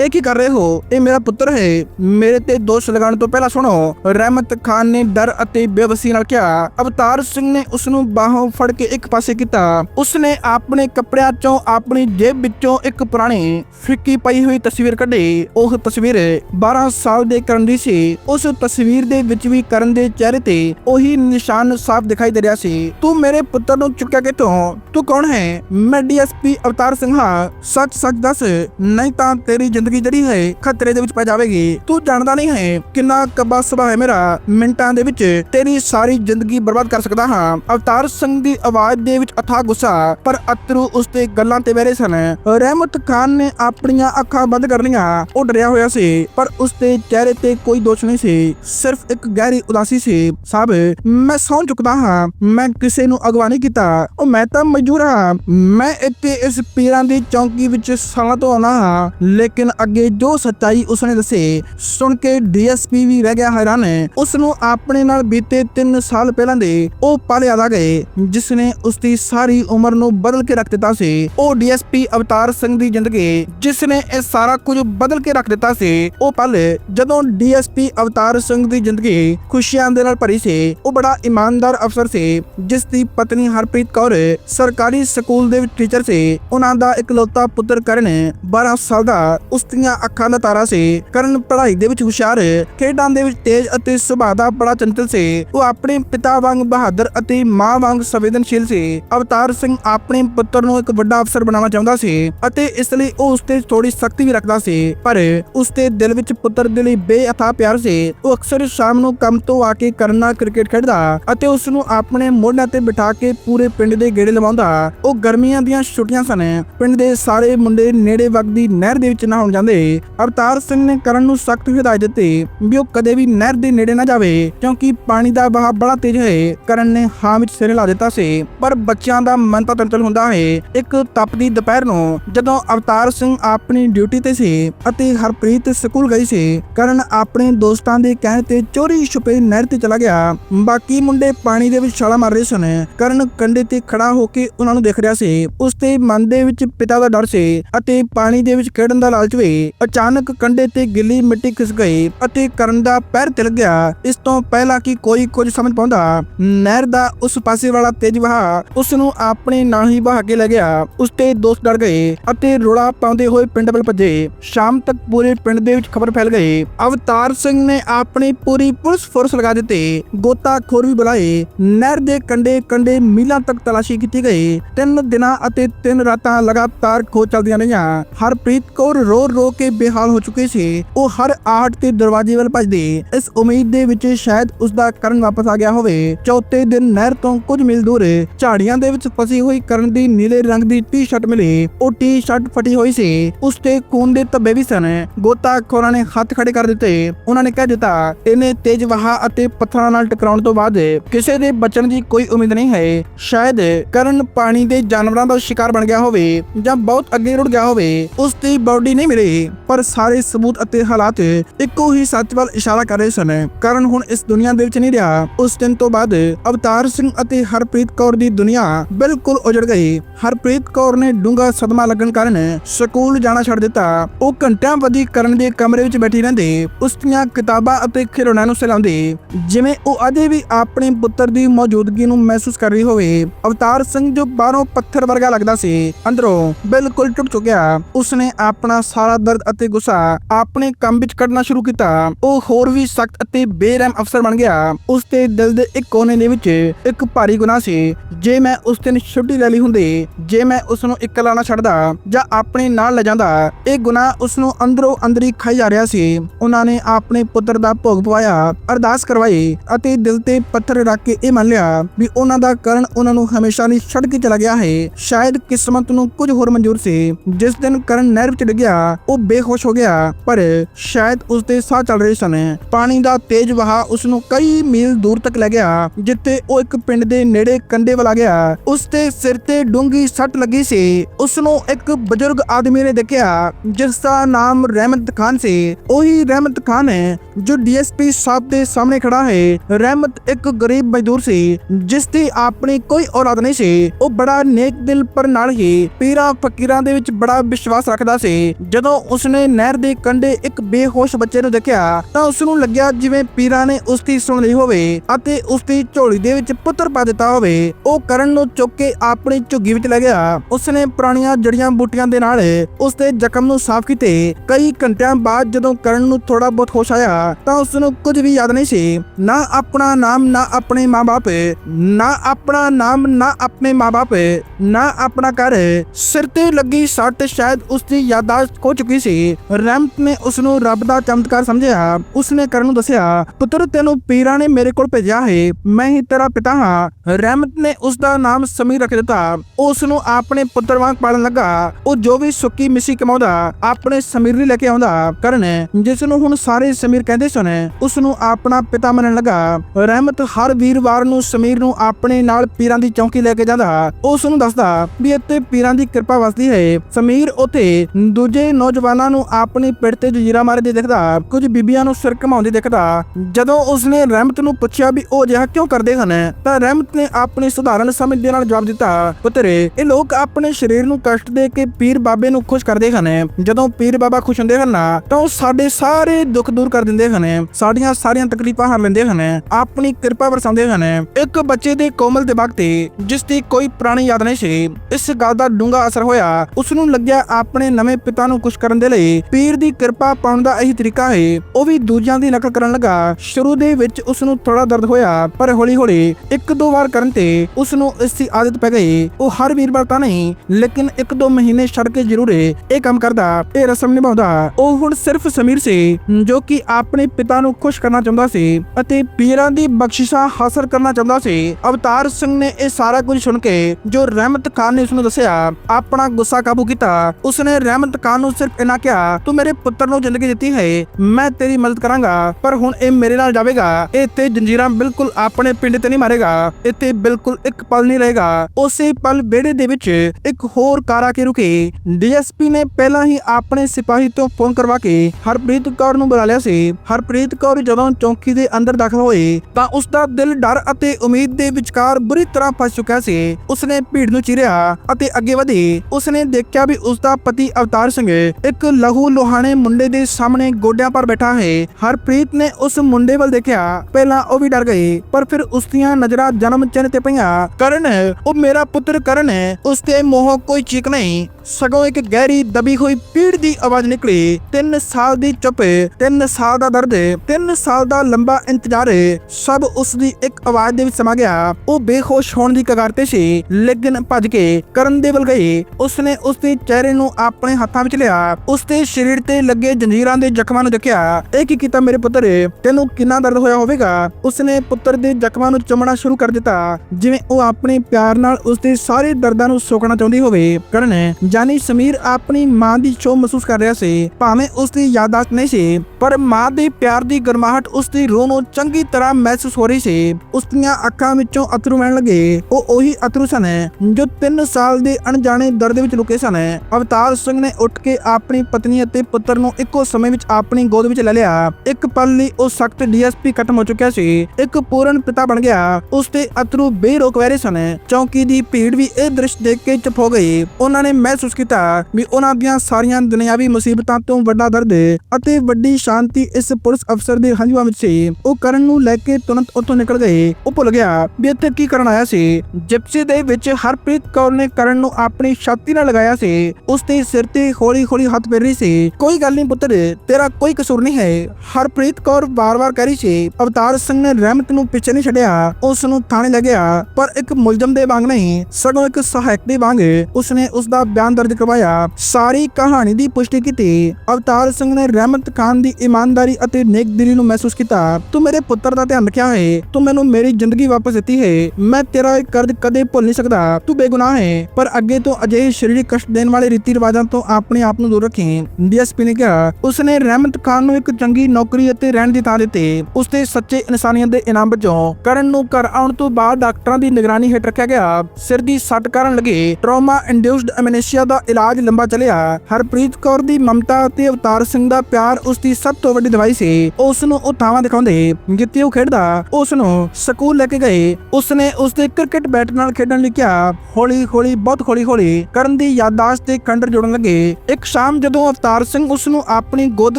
ਇਹ ਕੀ ਕਰ ਰਹੇ ਹੋ? ਇਹ ਮੇਰਾ ਪੁੱਤਰ ਹੈ। ਮੇਰੇ ਤੇ ਦੋਸ਼ ਲਗਾਉਣ ਤੋਂ ਪਹਿਲਾਂ ਸੁਣੋ। ਰਹਿਮਤ ਖਾਨ ਨੇ ਡਰ ਅਤੇ ਬੇਵਸੀ ਨਾਲ ਕਿਹਾ। ਅਵਤਾਰ ਸਿੰਘ ਨੇ ਉਸ ਨੂੰ ਬਾਹੋਂ ਫੜ ਕੇ ਇੱਕ ਪਾਸੇ ਕੀਤਾ। ਉਸ ਨੇ ਆਪਣੇ ਕੱਪੜਿਆਂ ਚੋਂ ਆਪਣੀ ਜੇਬ ਵਿੱਚੋਂ ਇੱਕ ਪੁਰਾਣੀ ਫਿੱਕੀ ਪਈ ਹੋਈ ਤਸਵੀਰ ਕੱਢੀ। ਉਹ ਤਸਵੀਰ 12 ਸਾਲ ਦੇ ਕਰਨ ਦੀ ਸੀ। ਉਸ ਤਸਵੀਰ ਦੇ ਵਿੱਚ ਵੀ ਕਰਨ ਦੇ ਚਿਹਰੇ ਤੇ ਉਹੀ ਨਿਸ਼ਾਨ ਸਾਫ਼ ਦਿਖਾਈ ਦੇ ਰਿਹਾ ਸੀ। ਤੂੰ ਮੇਰੇ ਪੁੱਤਰ ਨੂੰ ਚੁੱਕਿਆ ਕਿਤੋਂ ਤੂੰ ਕੌਣ ਹੈ? ਮੈਂ ਡੀਐਸਪੀ ਅਵਤਾਰ ਸਿੰਘ ਹਾਂ ਸੱਚ ਸੱਚ ਦੱਸ, ਨਹੀਂ ਤਾਂ ਤੇਰੀ ਜ਼ਿੰਦਗੀ ਜਿਹੜੀ ਹੈ, ਖਤਰੇ ਦੇ ਵਿੱਚ ਪੈ ਜਾਵੇਗੀ। ਤੂੰ ਜਾਣਦਾ ਨਹੀਂ ਹੈ ਕਿੰਨਾ ਕੱਬਾ ਸੁਭਾਅ ਹੈ ਮੇਰਾ। ਮਿੰਟਾਂ ਦੇ ਵਿੱਚ ਤੇਰੀ ਸਾਰੀ ਜ਼ਿੰਦਗੀ ਬਰਬਾਦ ਕਰ ਸਕਦਾ ਹਾਂ। ਅਵਤਾਰ ਸਿੰਘ ਦੀ ਆਵਾਜ਼ ਦੇ ਵਿੱਚ ਅਥਾ ਗੁੱਸਾ, ਪਰ ਅਤਰੂ ਉਸ ਤੇ ਗੱਲਾਂ ਤੇ ਬਹਿਰੇ ਸਨ। ਰਹਿਮਤ ਖਾਨ ਨੇ ਆਪਣੀਆਂ ਅੱਖਾਂ ਬੰਦ ਕਰ ਲਈਆਂ। ਉਹ ਡਰਿਆ ਹੋਇਆ ਸੀ, ਪਰ ਉਸ ਦੇ ਚਿਹਰੇ ਤੇ ਕੋਈ ਦੋਸ਼ ਨਹੀਂ ਸੀ। ਸਿਰਫ ਇੱਕ ਗਹਿਰੀ ਉਦਾਸੀ ਸੀ। ਸਾਹਿਬ, ਮੈਂ ਸੌਂ ਚੁੱਕਦਾ ਹਾਂ। ਮੈਂ ਕਿਸੇ ਨੂੰ ਅਗਵਾ ਨਹੀਂ ਕੀਤਾ। ਉਹ ਮੈਂ ਤਾਂ ਮਜਬੂਰ ਹਾਂ। ਮੈਂ ਇੱਥੇ ਇਸ ਪੀਰਾਂ ਦੀ ਚੌਂਕੀ ਵਿੱਚ ਸਾਲਾਂ ਤੋਂ ਆਉਣਾ ਹਾਂ। ਲੇਕਿਨ ਅੱਗੇ ਜੋ ਸੱਚਾਈ ਉਸਨੇ ਦੱਸੇ, ਸੁਣ ਕੇ ਡੀਐਸਪੀ ਵੀ ਰਹਿ ਗਿਆ ਹੈਰਾਨ। ਉਸ ਨੂੰ ਆਪਣੇ ਨਾਲ ਬੀਤੇ 3 ਸਾਲ ਪਹਿਲਾਂ ਦੇ ਉਹ ਪਲ ਆ ਗਏ ਜਿਸ ਨੇ ਉਸ ਦੀ ਸਾਰੀ ਉਮਰ ਨੂੰ ਬਦਲ ਕੇ ਰੱਖ ਦਿੱਤਾ ਸੀ। ਉਹ ਡੀਐਸਪੀ ਅਵਤਾਰ ਸਿੰਘ ਦੀ ਜ਼ਿੰਦਗੀ ਜਿਸ ਨੇ ਇਹ ਸਾਰਾ ਕੁਝ ਬਦਲ ਕੇ ਰੱਖ ਦਿੱਤਾ ਸੀ। ਉਹ ਪਲ ਜਦੋਂ ਡੀਐਸਪੀ ਅਵਤਾਰ ਸਿੰਘ ਦੀ ਜ਼ਿੰਦਗੀ ਖੁਸ਼ੀਆਂ ਦੇ ਨਾਲ ਭਰੀ ਸੀ, ਉਹ ਬੜਾ ਇਮਾਨਦਾਰ ਅਫਸਰ ਸੀ। ਜਿਸ ਦੀ ਪਤਨੀ ਹਰਪ੍ਰੀਤ ਕੌਰ ਸਰਕਾਰੀ ਸਕੂਲ ਦੇ ਵਿੱਚ ਟੀਚਰ ਸੀ। ਉਹਨਾਂ ਦਾ ਇਕਲੌਤਾ ਪੁੱਤਰ ਕਰਨ 12 ਸਾਲ ਦਾ, ਉਸ ਦੀਆਂ ਅੱਖਾਂ ਦਾ ਤਾਰਾ ਸੀ। ਕਰਨ ਪੜ੍ਹਾਈ ਦੇ ਵਿੱਚ ਹੁਸ਼ਿਆਰ, ਖੇਡਾਂ ਦੇ ਵਿੱਚ ਤੇਜ਼ ਅਤੇ ਸੁਭਾਅ ਦਾ ਬੜਾ ਚੰਚਲ ਸੀ। ਉਹ ਆਪਣੇ ਪਿਤਾ ਵਾਂਗ ਬਹਾਦਰ ਅਤੇ ਮਾਂ ਵਾਂਗ ਸੰਵੇਦਨਸ਼ੀਲ ਸੀ। ਅਵਤਾਰ ਸਿੰਘ ਆਪਣੇ ਪੁੱਤਰ ਨੂੰ ਇੱਕ ਵੱਡਾ ਅਫਸਰ ਬਣਾਉਣਾ ਚਾਹੁੰਦਾ ਸੀ ਅਤੇ ਇਸ ਲਈ ਉਹ ਉਸ ਤੇ ਥੋੜੀ ਸਖਤੀ ਵੀ ਰੱਖਦਾ ਸੀ। ਪਰ ਉਸ ਦੇ ਦਿਲ ਵਿੱਚ ਪੁੱਤਰ ਦੇ ਲਈ ਬੇਅਥਾ ਪਿਆਰ ਸੀ। ਉਹ ਅਕਸਰ ਸ਼ਾਮ ਨੂੰ ਕੰਮ ਤੋਂ ਆ ਕੇ ਕਰਨ ਨਾਲ ਕ੍ਰਿਕਟ ਖੇਡਦਾ ਅਤੇ ਉਸ ਨੂੰ ਆਪਣੇ ਮੋਢਿਆਂ ਤੇ ਬਿਠਾ ਕੇ ਪੂਰੇ ਪਿੰਡ ਦੇ ਗੇੜੇ ਲਵਾਉਂਦਾ ਉਹ ਗਰਮੀਆਂ ਦੀਆਂ ਛੁੱਟੀਆਂ ਸਨ। ਪਿੰਡ ਦੇ ਸਾਰੇ ਮੁੰਡੇ ਨੇੜੇ ਵਗਦੀ ਨਹਿਰ ਦੇ ਵਿੱਚ ਨਹਾਉਣ ਜਾਂਦੇ। ਅਵਤਾਰ ਸਿੰਘ ਨੇ ਕਰਨ ਨੂੰ ਸਖਤ ਹਦਾਇਤ ਦਿੱਤੀ ਵੀ ਉਹ ਕਦੇ ਵੀ ਨਹਿਰ ਦੇ ਨੇੜੇ ਨਾ ਜਾਵੇ, ਕਿਉਂਕਿ ਪਾਣੀ ਦਾ ਵਹਾਅ ਬੜਾ ਤੇਜ਼ ਹੈ। ਕਰਨ ਨੇ ਹਾਂ ਵਿੱਚ ਸਿਰ ਲਾ ਦਿੱਤਾ ਸੀ। ਪਰ ਬੱਚਿਆਂ ਦਾ ਮਨ ਤਾਂ ਚੰਚਲ ਹੁੰਦਾ ਹੈ। ਇੱਕ ਤਪਦੀ ਦੁਪਹਿਰ ਨੂੰ ਜਦੋਂ ਅਵਤਾਰ ਸਿੰਘ ਆਪਣੀ ਡਿਊਟੀ ਤੇ ਸੀ ਅਤੇ ਹਰਪ੍ਰੀਤ ਸਕੂਲ ਗਈ ਸੀ, ਕਰਨ ਆਪਣੇ ਦੋਸਤਾਂ ਦੇ ਕਹਿਣ ਤੇ ਚੋਰੀ ਛੁਪੇ ਨਹਿਰ ਤੇ ਚਲਾ ਗਿਆ। ਬਾਕੀ ਮੁੰਡੇ ਪਾਣੀ ਦੇ ਵਿੱਚ ਛਾਲਾ ਮਾਰ ਰਹੇ ਸਨ। ਕਰਨ ਕੰਡੇ ਤੇ ਖੜਾ ਹੋ ਕੇ ਉਹਨਾਂ ਨੂੰ ਦੇਖ ਰਿਹਾ ਸੀ। ਉਸ ਦੇ ਮਨ ਦੇ ਵਿੱਚ ਪਿਤਾ ਦਾ ਡਰ ਸੀ ਅਤੇ ਪਾਣੀ ਦੇ ਵਿੱਚ ਖੇਡਣ ਦਾ ਲਾਲਚ ਵੀ। ਅਚਾਨਕ ਕੰਡੇ ਤੇ ਗਿੱਲੀ ਮਿੱਟੀ ਖਿਸ ਗਈ ਅਤੇ ਕਰਨ ਦਾ ਪੈਰ ਤਿਲ ਗਿਆ। ਇਸ ਤੋਂ ਪਹਿਲਾਂ ਕਿ ਕੋਈ ਕੁਝ ਸਮਝ ਪਾਉਂਦਾ, ਨਹਿਰ ਦਾ ਉਸ ਪਾਸੇ ਵਾਲਾ ਤੇਜ਼ ਵਹਾਅ ਉਸ ਨੂੰ ਆਪਣੇ ਨਾਲ ਹੀ ਵਹਾ ਕੇ ਲੈ ਗਿਆ। ਉਸ ਤੇ ਦੋਸਤ ਡਰ ਗਏ ਅਤੇ ਰੋਲਾ ਪਾਉਂਦੇ ਹੋਏ ਪਿੰਡ ਵੱਲ ਭੱਜੇ। ਸ਼ਾਮ ਤੱਕ ਪੂਰੇ ਪਿੰਡ ਦੇ ਵਿੱਚ ਖਬਰ ਫੈਲ ਗਈ। ਅਵਤਾਰ ਸਿੰਘ ਨੇ ਆਪਣੀ ਪੂਰੀ ਪੁਲਿਸ ਫੋਰਸ ਲਗਾ ਦਿੱਤੀ। ਗੋਤਾਖੋਰ ਵੀ ਬੁਲਾਏ। ਨਹਿਰ ਦੇ ਕੰਡੇ ਕੰਡੇ ਮੀਲਾਂ ਤੱਕ ਤਲਾਸ਼ੀ ਕੀਤੀ ਗਈ। ਤਿੰਨ ਦਿਨਾਂ ਅਤੇ ਤਿੰਨ ਰਾਤਾਂ ਲਗਾਤਾਰ ਖੋਜ ਚੱਲਦੀਆਂ ਰਹੀਆਂ। ਹਰਪ੍ਰੀਤ ਕੌਰ ਰੋ ਰੋ ਕੇ ਬੇਹਾਲ ਹੋ ਚੁੱਕੀ ਸੀ। ਉਹ ਹਰ ਆਹਟ ਤੇ ਦਰਵਾਜ਼ੇ ਵੱਲ ਭੱਜਦੀ। ਇਸ ਉਮੀਦ ਦੇ ਵਿੱਚ ਸ਼ਾਇਦ ਉਸ ਦਾ ਕਰਨ ਵਾਪਸ ਆ ਗਿਆ ਹੋਵੇ। ਚੌਥੇ ਦਿਨ ਨਹਿਰ ਤੋਂ ਕੁਝ ਮੀਲ ਦੂਰ ਝਾੜੀਆਂ ਦੇ ਵਿੱਚ ਫਸੀ ਹੋਈ ਕਰਨ ਦੀ ਨੀਲੇ ਰੰਗ ਦੀ ਟੀ-ਸ਼ਰਟ ਮਿਲੀ। ਉਹ ਟੀ-ਸ਼ਰਟ ਫਟੀ ਹੋਈ ਸੀ। ਉਸ ਤੇ ਖੂਨ ਦੇ ਧੱਬੇ ਵੀ ਸਨ। ਗੋਤਾਖੋਰਾਂ ਨੇ ਹੱਥ ਖੜੇ ਕਰ ਦਿੱਤੇ। ਉਹਨਾਂ ਨੇ ਕਹਿ ਦਿੱਤਾ, ਇਹਨੇ ਤੇਜ਼ ਵਹਾ ਅਤੇ ਪੱਥਰਾਂ ਨਾਲ ਟਕਰਾਉਣ ਤੋਂ ਬਾਅਦ ਕਿਸੇ ਦੇ ਬਚਣ ਦੀ ਕੋਈ ਉਮੀਦ ਨਹੀਂ ਹੈ। ਸ਼ਾਇਦ ਕਰਨ ਪਾਣੀ ਦੇ ਜਾਨਵਰਾਂ ਦਾ ਸ਼ਿਕਾਰ ਬਣ ਗਿਆ ਹੋਵੇ ਜਾਂ ਬਹੁਤ ਅੱਗੇ ਰੁੜ ਗਿਆ ਹੋਵੇ, ਉਸ ਦੀ ਬਾਡੀ ਨਹੀਂ ਮਿਲੀ। ਪਰ ਸਾਰੇ ਸਬੂਤ ਅਤੇ ਹਾਲਾਤ ਇੱਕੋ ਹੀ ਸੱਚ ਵੱਲ ਇਸ਼ਾਰਾ ਕਰ ਰਹੇ ਸਨ। ਕਰਨ ਹੁਣ ਇਸ ਦੁਨੀਆ ਦੇ ਵਿੱਚ ਨਹੀਂ ਰਿਹਾ। ਉਸ ਦਿਨ ਤੋਂ ਬਾਅਦ ਅਵਤਾਰ ਸਿੰਘ ਅਤੇ ਹਰਪ੍ਰੀਤ ਕੌਰ ਦੀ ਦੁਨੀਆ ਬਿਲਕੁਲ ਉਜੜ ਗਈ। ਹਰਪ੍ਰੀਤ ਕੌਰ ਨੇ ਡੂੰਘਾ ਸਦਮਾ ਲੱਗਣ ਕਾਰਨ ਸਕੂਲ ਜਾਣਾ ਛੱਡ ਦਿੱਤਾ। ਉਹ ਘੰਟਿਆਂ ਵਧੀ ਕਰਨ ਦੇ ਕਮਰੇ ਵਿੱਚ ਬੈਠੀ ਰਹਿੰਦੀ। ਉਸ ਦੀਆਂ ਕਿਤਾਬਾਂ ਅਤੇ ਖਿਡੌਣਿਆਂ ਨੂੰ ਸਲਾਉਂਦੀ ਜਿਵੇਂ ਉਹ ਅਜੇ ਵੀ ਆਪਣੇ ਪੁੱਤਰ ਦੀ ਮੌਜੂਦਗੀ ਨੂੰ ਮਹਿਸੂਸ ਕਰ ਰਹੀ ਹੋਵੇ, ਅਵਤਾਰ ਸਿੰਘ ਜੋ ਬਾਹਰੋਂ ਪੱਥਰ ਵਰਗਾ ਲੱਗਦਾ ਸੀ, ਅੰਦਰੋਂ ਬਿਲਕੁਲ ਟੁੱਟ ਚੁੱਕਿਆ। ਉਸਨੇ ਆਪਣਾ ਸਾਰਾ ਦਰਦ ਅਤੇ ਗੁੱਸਾ ਆਪਣੇ ਕੰਮ ਵਿੱਚ ਕੱਢਣਾ ਸ਼ੁਰੂ ਕੀਤਾ। ਉਹ ਹੋਰ ਵੀ ਸਖਤ ਅਤੇ ਬੇਰਹਿਮ ਅਫਸਰ ਬਣ ਗਿਆ। ਉਸ ਦੇ ਦਿਲ ਦੇ ਇੱਕ ਕੋਨੇ ਦੇ ਵਿੱਚ ਇੱਕ ਭਾਰੀ ਗੁਨਾਹ ਸੀ। ਜੇ ਮੈਂ ਉਸ ਦਿਨ ਛੁੱਟੀ ਲੈ ਲਈ ਹੁੰਦੀ, ਜੇ ਮੈਂ ਉਸ ਨੂੰ ਇਕੱਲਾ ਨਾ ਛੱਡਦਾ ਜਾਂ ਆਪਣੇ ਨਾਲ ਲੈ ਜਾਂਦਾ, ਇਹ ਗੁਨਾਹ ਉਸ ਨੂੰ ਅੰਦਰੋਂ ਅੰਦਰੀ ਖਾਈ ਜਾ ਰਿਹਾ ਸੀ। ਉਹਨਾਂ ਨੇ ਆਪਣੇ ਪੁੱਤਰ ਦਾ ਭੋਗ ਪਵਾਇਆ, ਅਰਦਾਸ ਕਰਵਾਈ ਅਤੇ ਦਿਲ ਤੇ ਪੱਥਰ ਰੱਖ ਕੇ ਇਹ ਮੰਨ ਲਿਆ ਵੀ ਉਹਨਾਂ ਦਾ ਕਰਨ ਉਹਨਾਂ ਨੂੰ ਹਮੇਸ਼ਾ ਲਈ ਛੱਡ ਕੇ ਚਲਾ ਗਿਆ ਹੈ। ਸ਼ਾਇਦ ਕਿਸਮਤ ਨੂੰ ਕੁਝ ਹੋਰ ਮਨਜ਼ੂਰ ਸੀ। ਜਿਸ ਦਿਨ ਕਰਨ ਨਹਿਰ ਵਿੱਚ ਡਿੱਗਿਆ ਉਹ ਬੇਹੋਸ਼ ਹੋ ਗਿਆ। ਪਰ ਸ਼ਾਇਦ ਉਸ ਦੇ ਸਾਹ ਚੱਲ ਰਹੇ ਸਨ। ਪਾਣੀ ਦਾ ਤੇਜ਼ ਵਹਾਅ ਉਸ ਨੂੰ ਕਈ ਮੀਲ ਦੂਰ ਤੱਕ ਲੈ ਗਿਆ, ਜਿੱਥੇ ਉਹ ਇੱਕ ਪਿੰਡ ਦੇ ਨੇੜੇ ਕੰਡੇ ਵੱਲ ਆ ਗਿਆ। ਉਸ ਦੇ ਸਿਰ ਤੇ ਡੂੰਗੀ ਸੱਟ ਲੱਗੀ ਸੀ। ਉਸ ਨੂੰ ਇੱਕ ਬਜ਼ੁਰਗ ਆਦਮੀ ਨੇ ਦੇਖਿਆ, ਜਿਸ ਦਾ ਨਾਮ ਰਹਿਮਤ ਖਾਨ ਸੀ। ਉਹੀ ਰਹਿਮਤ ਖਾਨ ਹੈ, ਜੋ ਡੀਐਸਪੀ ਸਾਹਿਬ ਦੇ ਸਾਹਮਣੇ ਖੜਾ ਹੈ। ਰਹਿਮਤ ਇੱਕ ਗਰੀਬ ਮਜ਼ਦੂਰ ਸੀ ਜਿਸ ਦੀ ਆਪਣੀ ਕੋਈ ਔਲਾਦ ਨਹੀਂ ਸੀ, ਉਹ ਬੜਾ ਨੇਕ ਦਿਲ ਪਰ ਨਾਲ ਹੀ ਪੀਰਾਂ ਫਕੀਰਾਂ ਦੇ ਵਿੱਚ ਬੜਾ ਵਿਸ਼ਵਾਸ ਰੱਖਦਾ ਸੀ। ਜਦੋਂ ਉਸਨੇ ਨਹਿਰ ਦੇ ਕੰਢੇ ਇੱਕ ਬੇਹੋਸ਼ ਬੱਚੇ ਨੂੰ ਦੇਖਿਆ, ਤਾਂ ਉਸ ਨੂੰ ਲੱਗਿਆ ਜਿਵੇਂ ਪੀਰਾਂ ਨੇ ਉਸ ਦੀ ਸੁਣ ਲਈ ਹੋਵੇ ਅਤੇ ਉਸ ਦੀ ਝੋਲੀ ਦੇ ਵਿੱਚ ਪੁੱਤਰ ਪਾ ਦਿੱਤਾ ਹੋਵੇ। ਉਹ ਕਰਨ ਨੂੰ ਚੁੱਕ ਕੇ ਆਪਣੀ ਝੁੱਗੀ ਵਿੱਚ ਲੈ ਗਿਆ। ਉਸਨੇ ਪੁਰਾਣੀਆਂ ਜੜੀਆਂ ਬੂਟੀਆਂ ਦੇ ਨਾਲ ਉਸ ਦੇ ਜ਼ਖਮ ਨੂੰ ਸਾਫ਼ ਕੀਤੇ। ਕਈ ਘੰਟਿਆਂ ਬਾਅਦ ਜਦੋਂ ਕਰਨ ਨੂੰ ਥੋੜਾ ਬਹੁਤ ਹੋਸ਼ ਆਇਆ, ਤਾਂ ਉਸ ਨੂੰ ਕੁਝ ਵੀ ਯਾਦ ਨਹੀਂ ਸੀ। ਨਾ ਆਪਣਾ ਨਾਮ, ਨਾ ਆਪਣੇ ਮਾਪੇ ਨਾ ਆਪਣਾ ਨਾਮ, ਨਾ ਆਪਣੇ ਮਾਪੇ ਨਾ ਆਪਣਾ ਘਰ। ਸਿਰ ਤੇ ਲੱਗੀ ਸੱਟ ਸ਼ਾਇਦ ਉਸ ਦੀ ਯਾਦਾਸ਼ਤ ਖੋ ਚੁੱਕੀ ਸੀ। ਰਹਿਮਤ ਨੇ ਉਸ ਨੂੰ ਰੱਬ ਦਾ ਚਮਤਕਾਰ ਸਮਝਿਆ। ਉਸਨੇ ਕਰਨ ਨੂੰ ਦੱਸਿਆ, ਪੁੱਤਰ, ਤੈਨੂੰ ਪੀਰਾਂ ਨੇ ਮੇਰੇ ਕੋਲ ਭੇਜਿਆ ਹੈ। ਮੈਂ ਹੀ ਤੇਰਾ ਪਿਤਾ ਹਾਂ। ਰਹਿਮਤ ਨੇ ਉਸ ਦਾ ਨਾਮ ਸਮੀਰ ਰੱਖ ਦਿੱਤਾ। ਉਸ ਨੂੰ ਆਪਣੇ ਪੁੱਤਰ ਵਾਂਗ ਪਾਲਣ ਲੱਗਾ। ਉਹ ਜੋ ਵੀ ਸੁੱਕੀ ਮਿੱਸੀ ਕਮਾਉਂਦਾ, ਆਪਣੇ ਸਮੀਰ ਲਈ ਲੈ ਕੇ ਆਉਂਦਾ। ਕਰਨ, ਜਿਸ ਨੂੰ ਹੁਣ ਸਾਰੇ ਸਮੀਰ ਕਹਿੰਦੇ ਸਨ ਉਸ ਨੂੰ ਆਪਣਾ ਪਿਤਾ ਮੰਨਣ ਲੱਗਾ। ਰਹਿਮਤ ਹਰ ਵੀਰਵਾਰ ਨੂੰ ਸਮੀਰ ਨੂੰ ਆਪਣੇ ਨਾਲ ਪੀਰਾਂ ਦੀ ਚੌਂਕੀ ਲੈ ਕੇ ਜਾਂਦਾ ਉਸ ਨੂੰ ਦੱਸਦਾ ਵੀ ਇੱਥੇ ਪੀਰਾਂ ਦੀ ਕਿਰਪਾ ਵਸਦੀ ਹੈ। ਸਮੀਰ ਉਥੇ ਦੂਜੇ ਨੌਜਵਾਨਾਂ ਨੂੰ ਆਪਣੀ ਪਿੱਠ ਤੇ ਜਜੀਰਾ ਮਾਰਦੇ ਦੇਖਦਾ, ਕੁਝ ਬੀਬੀਆਂ ਨੂੰ ਸਿਰ ਘਮਾਉਂਦੇ ਦੇਖਦਾ। ਜਦੋਂ ਉਸਨੇ ਰਹਿਮਤ ਨੂੰ ਪੁੱਛਿਆ ਵੀ ਉਹ ਅਜਿਹਾ ਕਿਉਂ ਕਰਦੇ ਹਨ, ਤਾਂ ਰਹਿਮਤ ਨੇ ਆਪਣੀ ਸਧਾਰਨ ਸਮਝ ਦੇ ਨਾਲ ਜਵਾਬ ਦਿੱਤਾ, ਪੁੱਤਰੇ, ਇਹ ਲੋਕ ਆਪਣੇ ਸਰੀਰ ਨੂੰ ਕਸ਼ਟ ਦੇ ਕੇ ਪੀਰ ਬਾਬੇ ਨੂੰ ਖੁਸ਼ ਕਰਦੇ ਹਨ। ਜਦੋਂ ਪੀਰ ਬਾਬਾ ਖੁਸ਼ ਹੁੰਦੇ ਹਨ, ਤਾਂ ਉਹ ਸਾਡੇ ਸਾਰੇ ਦੁੱਖ ਦੂਰ ਕਰ ਦਿੰਦੇ ਹਨ। ਸਾਡੀਆਂ ਸਾਰੀਆਂ ਤਕਲੀਫਾਂ ਹਰ ਲੈਂਦੇ ਹਨ। ਆਪਣੀ ਕਿਰਪਾ ਵਰਸਾਉਂਦੇ ਹਨ। ਇੱਕ ਬੱਚੇ ਦੇ ਕੋਮਲ ਦਿਮਾਗ ਤੇ, ਜਿਸ ਦੀ ਕੋਈ ਪੁਰਾਣੀ ਯਾਦ ਨਹੀਂ ਸੀ, ਇਸ ਗੱਲ ਦਾ ਡੂੰਘਾ ਅਸਰ ਹੋਇਆ। ਉਸ ਨੂੰ ਲੱਗਿਆ ਆਪਣੇ ਨਵੇਂ ਪਿਤਾ ਨੂੰ ਖੁਸ਼ ਕਰਨ ਦੇ ਲਈ ਪੀਰ ਦੀ ਕਿਰਪਾ ਪਾਉਣ ਦਾ ਇਹੀ ਤਰੀਕਾ ਹੈ ਉਹ ਵੀ ਦੂਜਿਆਂ ਦੀ ਨਕਲ ਕਰਨ ਲੱਗਾ। ਸ਼ੁਰੂ ਦੇ ਵਿੱਚ ਉਸ ਨੂੰ ਥੋੜਾ ਦਰਦ ਹੋਇਆ, ਪਰ ਹੌਲੀ-ਹੌਲੀ ਇੱਕ ਦੋ ਵਾਰ ਕਰਨ ਤੇ ਉਸ ਨੂੰ ਇਸ ਦੀ ਆਦਤ ਪੈ ਗਈ। ਉਹ ਹਰ ਵੀਰਵਾਰ ਤਾਂ ਨਹੀਂ, ਲੇਕਿਨ ਇੱਕ ਦੋ ਮਹੀਨੇ ਛੱਡ ਕੇ ਜ਼ਰੂਰ ਇਹ ਕੰਮ ਕਰਦਾ, ਇਹ ਰਸਮ ਨਿਭਾਉਂਦਾ। ਉਹ ਹੁਣ ਸਿਰਫ ਸਮੀਰ ਸੀ, ਜੋ ਕਿ ਆਪਣੇ ਪਿਤਾ ਨੂੰ ਖੁਸ਼ ਕਰਨਾ ਚਾਹੁੰਦਾ ਸੀ ਅਤੇ ਪੀਰਾਂ ਦੀ ਬਖਸ਼ਿਸ਼ਾਂ ਹਾਸਲ ਕਰਨਾ ਚਾਹੁੰਦਾ ਸੀ। ਅਵਤਾਰ ਸਿੰਘ ਨੇ ਇਹ ਸਾਰਾ ਕੁਝ ਸੁਣ ਕੇ ਜੋ ਰਹਿਮਤ ਖਾਨ ਨੇ ਉਸ ਨੂੰ ਦੱਸਿਆ, ਆਪਣਾ ਗੁੱਸਾ ਕਾਬੂ ਕੀਤਾ। ਉਸਨੇ ਰਹਿਮਤ ਖਾਨ ਨੂੰ ਸਿਰਫ ਇਨਾ ਕਿਹਾ, ਤੂੰ ਮੇਰੇ ਪੁੱਤਰ ਨੂੰ ਜ਼ਿੰਦਗੀ ਦਿੱਤੀ ਹੈ, ਮੈਂ ਤੇਰੀ ਮਦਦ ਕਰਾਂਗਾ, ਪਰ ਹੁਣ ਇਹ ਮੇਰੇ ਨਾਲ ਜਾਵੇਗਾ। ਇਹ ਜੰਜੀਰਾਂ ਬਿਲਕੁਲ ਆਪਣੇ ਪਿੰਡ ਤੇ ਨਹੀਂ ਮਾਰੇਗਾ। ਇੱਥੇ ਬਿਲਕੁਲ ਇੱਕ ਪਲ ਨਹੀਂ ਰਹੇਗਾ। ਉਸੇ ਪਲ ਵਿਹੜੇ ਦੇ ਵਿੱਚ ਇੱਕ ਹੋਰ ਕਾਰ ਆ ਕੇ ਰੁਕੇ। ਡੀਐਸਪੀ ਨੇ ਪਹਿਲਾਂ ਹੀ ਆਪਣੇ ਸਿਪਾਹੀ ਤੋਂ ਫੋਨ ਕਰਵਾ ਕੇ ਹਰਪ੍ਰੀਤ ਕੌਰ ਨੂੰ ਬੁਲਾ ਲਿਆ ਸੀ। ਹਰਪ੍ਰੀਤ ਕੌਰ ਜਦੋਂ ਚੌਂਕੀ ਦੇ ਅੰਦਰ ਦਾਖਲ ਹੋਏ, ਤਾਂ ਉਸ ਦਾ ਦਿਲ ਡਰ ਅਤੇ ਉਮੀਦ ਦੇ ਵਿਚਕਾਰ ਬੁਰੀ ਤਰ੍ਹਾਂ ਫਸ ਚੁੱਕਿਆ ਸੀ। ਉਸਨੇ ਭੀੜ ਨੂੰ ਚੀਰਿਆ ਅਤੇ ਅੱਗੇ ਵਧੀ। ਉਸਨੇ ਦੇਖਿਆ ਵੀ ਉਸ ਪਤੀ ਅਵਤਾਰ ਸਿੰਘ ਇੱਕ ਲਹੂ ਲੋਹਾਣੇ ਮੁੰਡੇ ਦੇ ਸਾਹਮਣੇ ਗੋਡਿਆਂ ਪਰ ਬੈਠਾ ਹੈ। ਹਰਪ੍ਰੀਤ ਨੇ ਉਸ ਮੁੰਡੇ ਵੱਲ ਦੇਖਿਆ। ਪਹਿਲਾਂ ਉਹ ਵੀ ਡਰ ਗਈ, ਪਰ ਫਿਰ ਉਸ ਦੀਆਂ ਨਜ਼ਰਾਂ ਜਨਮ ਚਿੰਨ ਤੇ ਪਈਆਂ। ਕਰਨ, ਉਹ ਮੇਰਾ ਪੁੱਤਰ ਕਰਨ ਹੈ ਉਸ ਤੇ ਮੋਹ ਕੋਈ ਚੀਕ ਨਹੀਂ। ਸਗੋਂ ਇੱਕ ਗਹਿਰੀ ਦਬੀ ਹੋਈ ਪੀੜ ਦੀ ਆਵਾਜ਼ ਨਿਕਲੀ। 3 ਸਾਲ ਦੀ ਚੁੱਪ 3 ਸਾਲ ਦਾ ਦਰਦ 3 ਸਾਲ ਦਾ ਲੰਬਾ ਇੰਤਜ਼ਾਰ, ਸਭ ਉਸ ਦੀ ਇੱਕ ਆਵਾਜ਼ ਦੇ ਵਿੱਚ ਸਮਾ ਗਿਆ। ਉਹ ਬੇਹੋਸ਼ ਹੋਣ ਦੀ ਕਗਾਰ ਤੇ ਸੀ। ਲੇਕਿਨ ਭੱਜ ਕੇ ਕਰਨ ਦੇ ਵੱਲ ਗਈ। ਉਸਨੇ ਉਸ ਦੇ ਚਿਹਰੇ ਨੂੰ ਆਪਣੇ ਹੱਥਾਂ ਵਿੱਚ ਲਿਆ। ਉਸ ਦੇ ਸਰੀਰ ਤੇ ਲੱਗੇ ਜੰਜੀਰਾਂ ਦੇ ਜ਼ਖਮਾਂ ਨੂੰ ਦੇਖਿਆ। ਇਹ ਕੀ ਕੀਤਾ ਮੇਰੇ ਪੁੱਤਰ? ਤੈਨੂੰ ਕਿੰਨਾ ਦਰਦ ਹੋਇਆ ਹੋਵੇਗਾ? ਉਸਨੇ ਪੁੱਤਰ ਦੇ ਜ਼ਖਮਾਂ ਨੂੰ ਚੁੰਮਣਾ ਸ਼ੁਰੂ ਕਰ ਦਿੱਤਾ। ਜਿਵੇਂ ਉਹ ਆਪਣੇ ਪਿਆਰ ਨਾਲ ਉਸ ਦੇ ਸਾਰੇ ਦਰਦਾਂ ਨੂੰ ਸੋਕਣਾ ਚਾਹੁੰਦੀ ਹੋਵੇ। ਕਰਨ ਜਾਨੀ ਸਮੀਰ ਆਪਣੀ ਮਾਂ ਦੀ ਛੋਹ ਮਹਿਸੂਸ ਕਰ ਰਿਹਾ ਸੀ, ਭਾਵੇਂ ਉਸ ਦੀ ਯਾਦਾਸ਼ਤ ਨਹੀਂ ਸੀ, ਪਰ ਮਾਂ ਦੇ ਪਿਆਰ ਦੀ ਗਰਮਾਹਟ ਉਸ ਦੀ ਰੂਹ ਨੂੰ ਚੰਗੀ ਤਰ੍ਹਾਂ ਮਹਿਸੂਸ ਹੋ ਰਹੀ ਸੀ। ਉਸ ਦੀਆਂ ਅੱਖਾਂ ਵਿੱਚੋਂ ਅਥਰੂ ਵਹਿਣ ਲੱਗੇ। ਉਹ ਉਹੀ ਅਥਰੂ ਸਨ, ਜੋ 3 ਸਾਲ ਦੇ ਅਣਜਾਣੇ ਦਰਦ ਵਿੱਚ ਲੁਕੇ ਸਨ। ਅਵਤਾਰ ਸਿੰਘ ਨੇ ਉੱਠ ਕੇ ਆਪਣੀ ਪਤਨੀ ਅਤੇ ਪੁੱਤਰ ਨੂੰ ਇੱਕੋ ਸਮੇਂ ਵਿੱਚ ਆਪਣੀ ਗੋਦ ਵਿੱਚ ਲੈ ਲਿਆ। ਇੱਕ ਪਲ ਲਈ ਉਹ ਸਖਤ ਡੀਐਸਪੀ ਖਤਮ ਹੋ ਚੁੱਕਿਆ ਸੀ। ਇੱਕ ਪੂਰਨ ਪਿਤਾ ਬਣ ਗਿਆ। ਉਸ ਤੇ ਅਥਰੂ ਬੇਰੋਕ ਵਹਿ ਰਹੇ ਸਨ। ਚੌਂਕੀ ਦੀ ਭੀੜ ਵੀ ਇਹ ਦ੍ਰਿਸ਼ ਦੇਖ ਕੇ ਚੁੱਪ ਹੋ ਗਈ। ਉਹਨਾਂ ਨੇ ਮਹਿਸੂਸ ਕੀਤਾ ਵੀ ਉਹਨਾਂ ਦੀਆਂ ਸਾਰੀਆਂ ਦੁਨਿਆਵੀ ਮੁਸੀਬਤਾਂ ਤੋਂ ਵੱਡਾ ਦਰਦ ਅਤੇ ਵੱਡੀ ਸ਼ਾਂਤੀ ਇਸ ਪੁਲਿਸ ਅਫਸਰ ਦੇ ਹੰਝੂਆਂ ਵਿੱਚ ਸੀ। ਉਹ ਕਰਨ ਨੂੰ ਲੈ ਕੇ ਤੁਰੰਤ ਉੱਥੋਂ ਨਿਕਲ ਗਏ। ਉਹ ਭੁੱਲ ਗਿਆ ਵੀ ਇੱਥੇ ਕੀ ਕਰਨ ਆਇਆ ਸੀ। ਜਿਪਸੀ ਦੇ ਵਿੱਚ ਹਰਪ੍ਰੀਤ ਕੌਰ ਨੇ ਕਰਨ ਨੂੰ ਆਪਣੀ ਛਾਤੀ ਨਾਲ ਲਗਾਇਆ ਸੀ। ਉਸ ਦੇ ਸਿਰ ਤੇ ਹੌਲੀ-ਹੌਲੀ ਹੱਥ ਫੇਰ ਰਹੀ ਸੀ। ਕੋਈ ਗੱਲ ਨਹੀਂ ਪੁੱਤਰ, ਤੇਰਾ ਕੋਈ ਕਸੂਰ ਨਹੀਂ ਹੈ। ਹਰਪ੍ਰੀਤ ਕੌਰ ਬਾਰ-ਬਾਰ ਕਹਿ ਰਹੀ ਸੀ, ਅਵਤਾਰ ਸਿੰਘ ਨੇ ਰਹਿਮਤ ਨੂੰ ਪਿੱਛੇ ਨਹੀਂ ਛੱਡਿਆ। ਉਸ ਨੂੰ ਥਾਣੇ ਲੈ ਗਿਆ, ਪਰ ਇੱਕ ਮੁਲਜ਼ਮ ਦੇ ਵਾਂਗ ਨਹੀਂ, ਸਗੋਂ ਇੱਕ ਸਹਾਇਕ ਦੇ ਵਾਂਗ ਉਸਨੇ ਉਸ ਦਾ ਬਿਆਨ ਦਰਜ ਕਰਵਾਇਆ। ਸਾਰੀ ਕਹਾਣੀ ਦੀ ਪੁਸ਼ਟੀ ਕੀਤੀ। ਅਵਤਾਰ ਸਿੰਘ ਨੇ ਰਹਿਮਤ ਖਾਨ ਦੀ ਇਮਾਨਦਾਰੀ ਅਤੇ ਨੇਕ ਨੂੰ ਮਹਿਸੂਸ ਕੀਤਾ। ਤੂੰ ਮੇਰੇ ਪੁੱਤਰ ਦਾ ਧਿਆਨ ਰੱਖਿਆ ਹੈ। ਤੂੰ ਮੈਨੂੰ ਮੇਰੀ ਜ਼ਿੰਦਗੀ ਵਾਪਸ ਦਿੱਤੀ ਹੈ। ਮੈਂ ਤੇਰਾ ਇਹ ਕਰਜ਼ ਕਦੇ ਭੁੱਲ ਨਹੀਂ ਸਕਦਾ। ਤੂੰ ਬੇਗੁਨਾਹ ਹੈ। ਪਰ ਅੱਗੇ ਤੋਂ ਅਜਿਹੇ ਸਰੀਰਕ ਕਸ਼ਟ ਦੇਣ ਵਾਲੇ ਰੀਤੀ ਰਿਵਾਜਾਂ ਤੋਂ ਆਪਣੇ ਆਪ ਨੂੰ ਦੂਰ ਰੱਖੀ। ਡੀਐਸਪੀ ਨੇ ਕਿਹਾ, ਉਸਨੇ ਰਹਿਮਤ ਖਾਨ ਨੂੰ ਇੱਕ ਚੰਗੀ ਨੌਕਰੀ ਅਤੇ ਰਹਿਣ ਦੀ ਥਾਂ ਦਿੱਤੀ। ਉਸਦੇ ਸੱਚੇ ਇਨਸਾਨੀਅਤ ਦੇ ਇਨਾਮ ਵਜੋਂ ਕਰਨ ਨੂੰ ਘਰ ਆਉਣ ਤੋਂ ਬਾਅਦ ਡਾਕਟਰਾਂ ਦੀ ਨਿਗਰਾਨੀ ਹੇਠ ਰੱਖਿਆ ਗਿਆ। ਸਿਰ ਦੀ ਸੱਟ ਕਾਰਨ ਲੱਗੇ ਟਰਾਮਾ ਇੰਡਿਊਸਡ ਐਮਨੇਸ਼ੀਆ ਦਾ ਇਲਾਜ ਲੰਬਾ ਚੱਲਿਆ। ਹਰਪ੍ਰੀਤ ਕੌਰ ਦੀ ਮਮਤਾ ਅਤੇ ਅਵਤਾਰ ਸਿੰਘ ਦਾ ਪਿਆਰ ਉਸ ਦੀ ਸਭ ਤੋਂ ਵੱਡੀ ਦਵਾਈ ਸੀ। ਉਸ ਨੂੰ ਉਹ ਥਾਵਾਂ ਦਿਖਾਉਂਦੇ, ਜਿੱਥੇ ਉਹ ਖੇਡਦਾ। ਉਸ ਨੂੰ ਸਕੂਲ ਲੈ ਕੇ ਗਏ। ਉਸਨੇ ਉਸ ਦੇ ਕ੍ਰਿਕਟ ਬੈਟ ਨਾਲ ਖੇਡਣ ਲਈ ਕਿਹਾ, ਹੌਲੀ ਹੌਲੀ, ਬਹੁਤ ਹੌਲੀ ਹੌਲੀ, ਕਰਨ ਦੀ ਯਾਦਾਸ਼ਤ ਤੇ ਖੰਡਰ ਜੋੜਨ ਲੱਗੇ। ਇੱਕ ਸ਼ਾਮ ਜਦੋਂ ਅਵਤਾਰ ਸਿੰਘ ਉਸ ਨੂੰ ਆਪਣੀ ਗੋਦ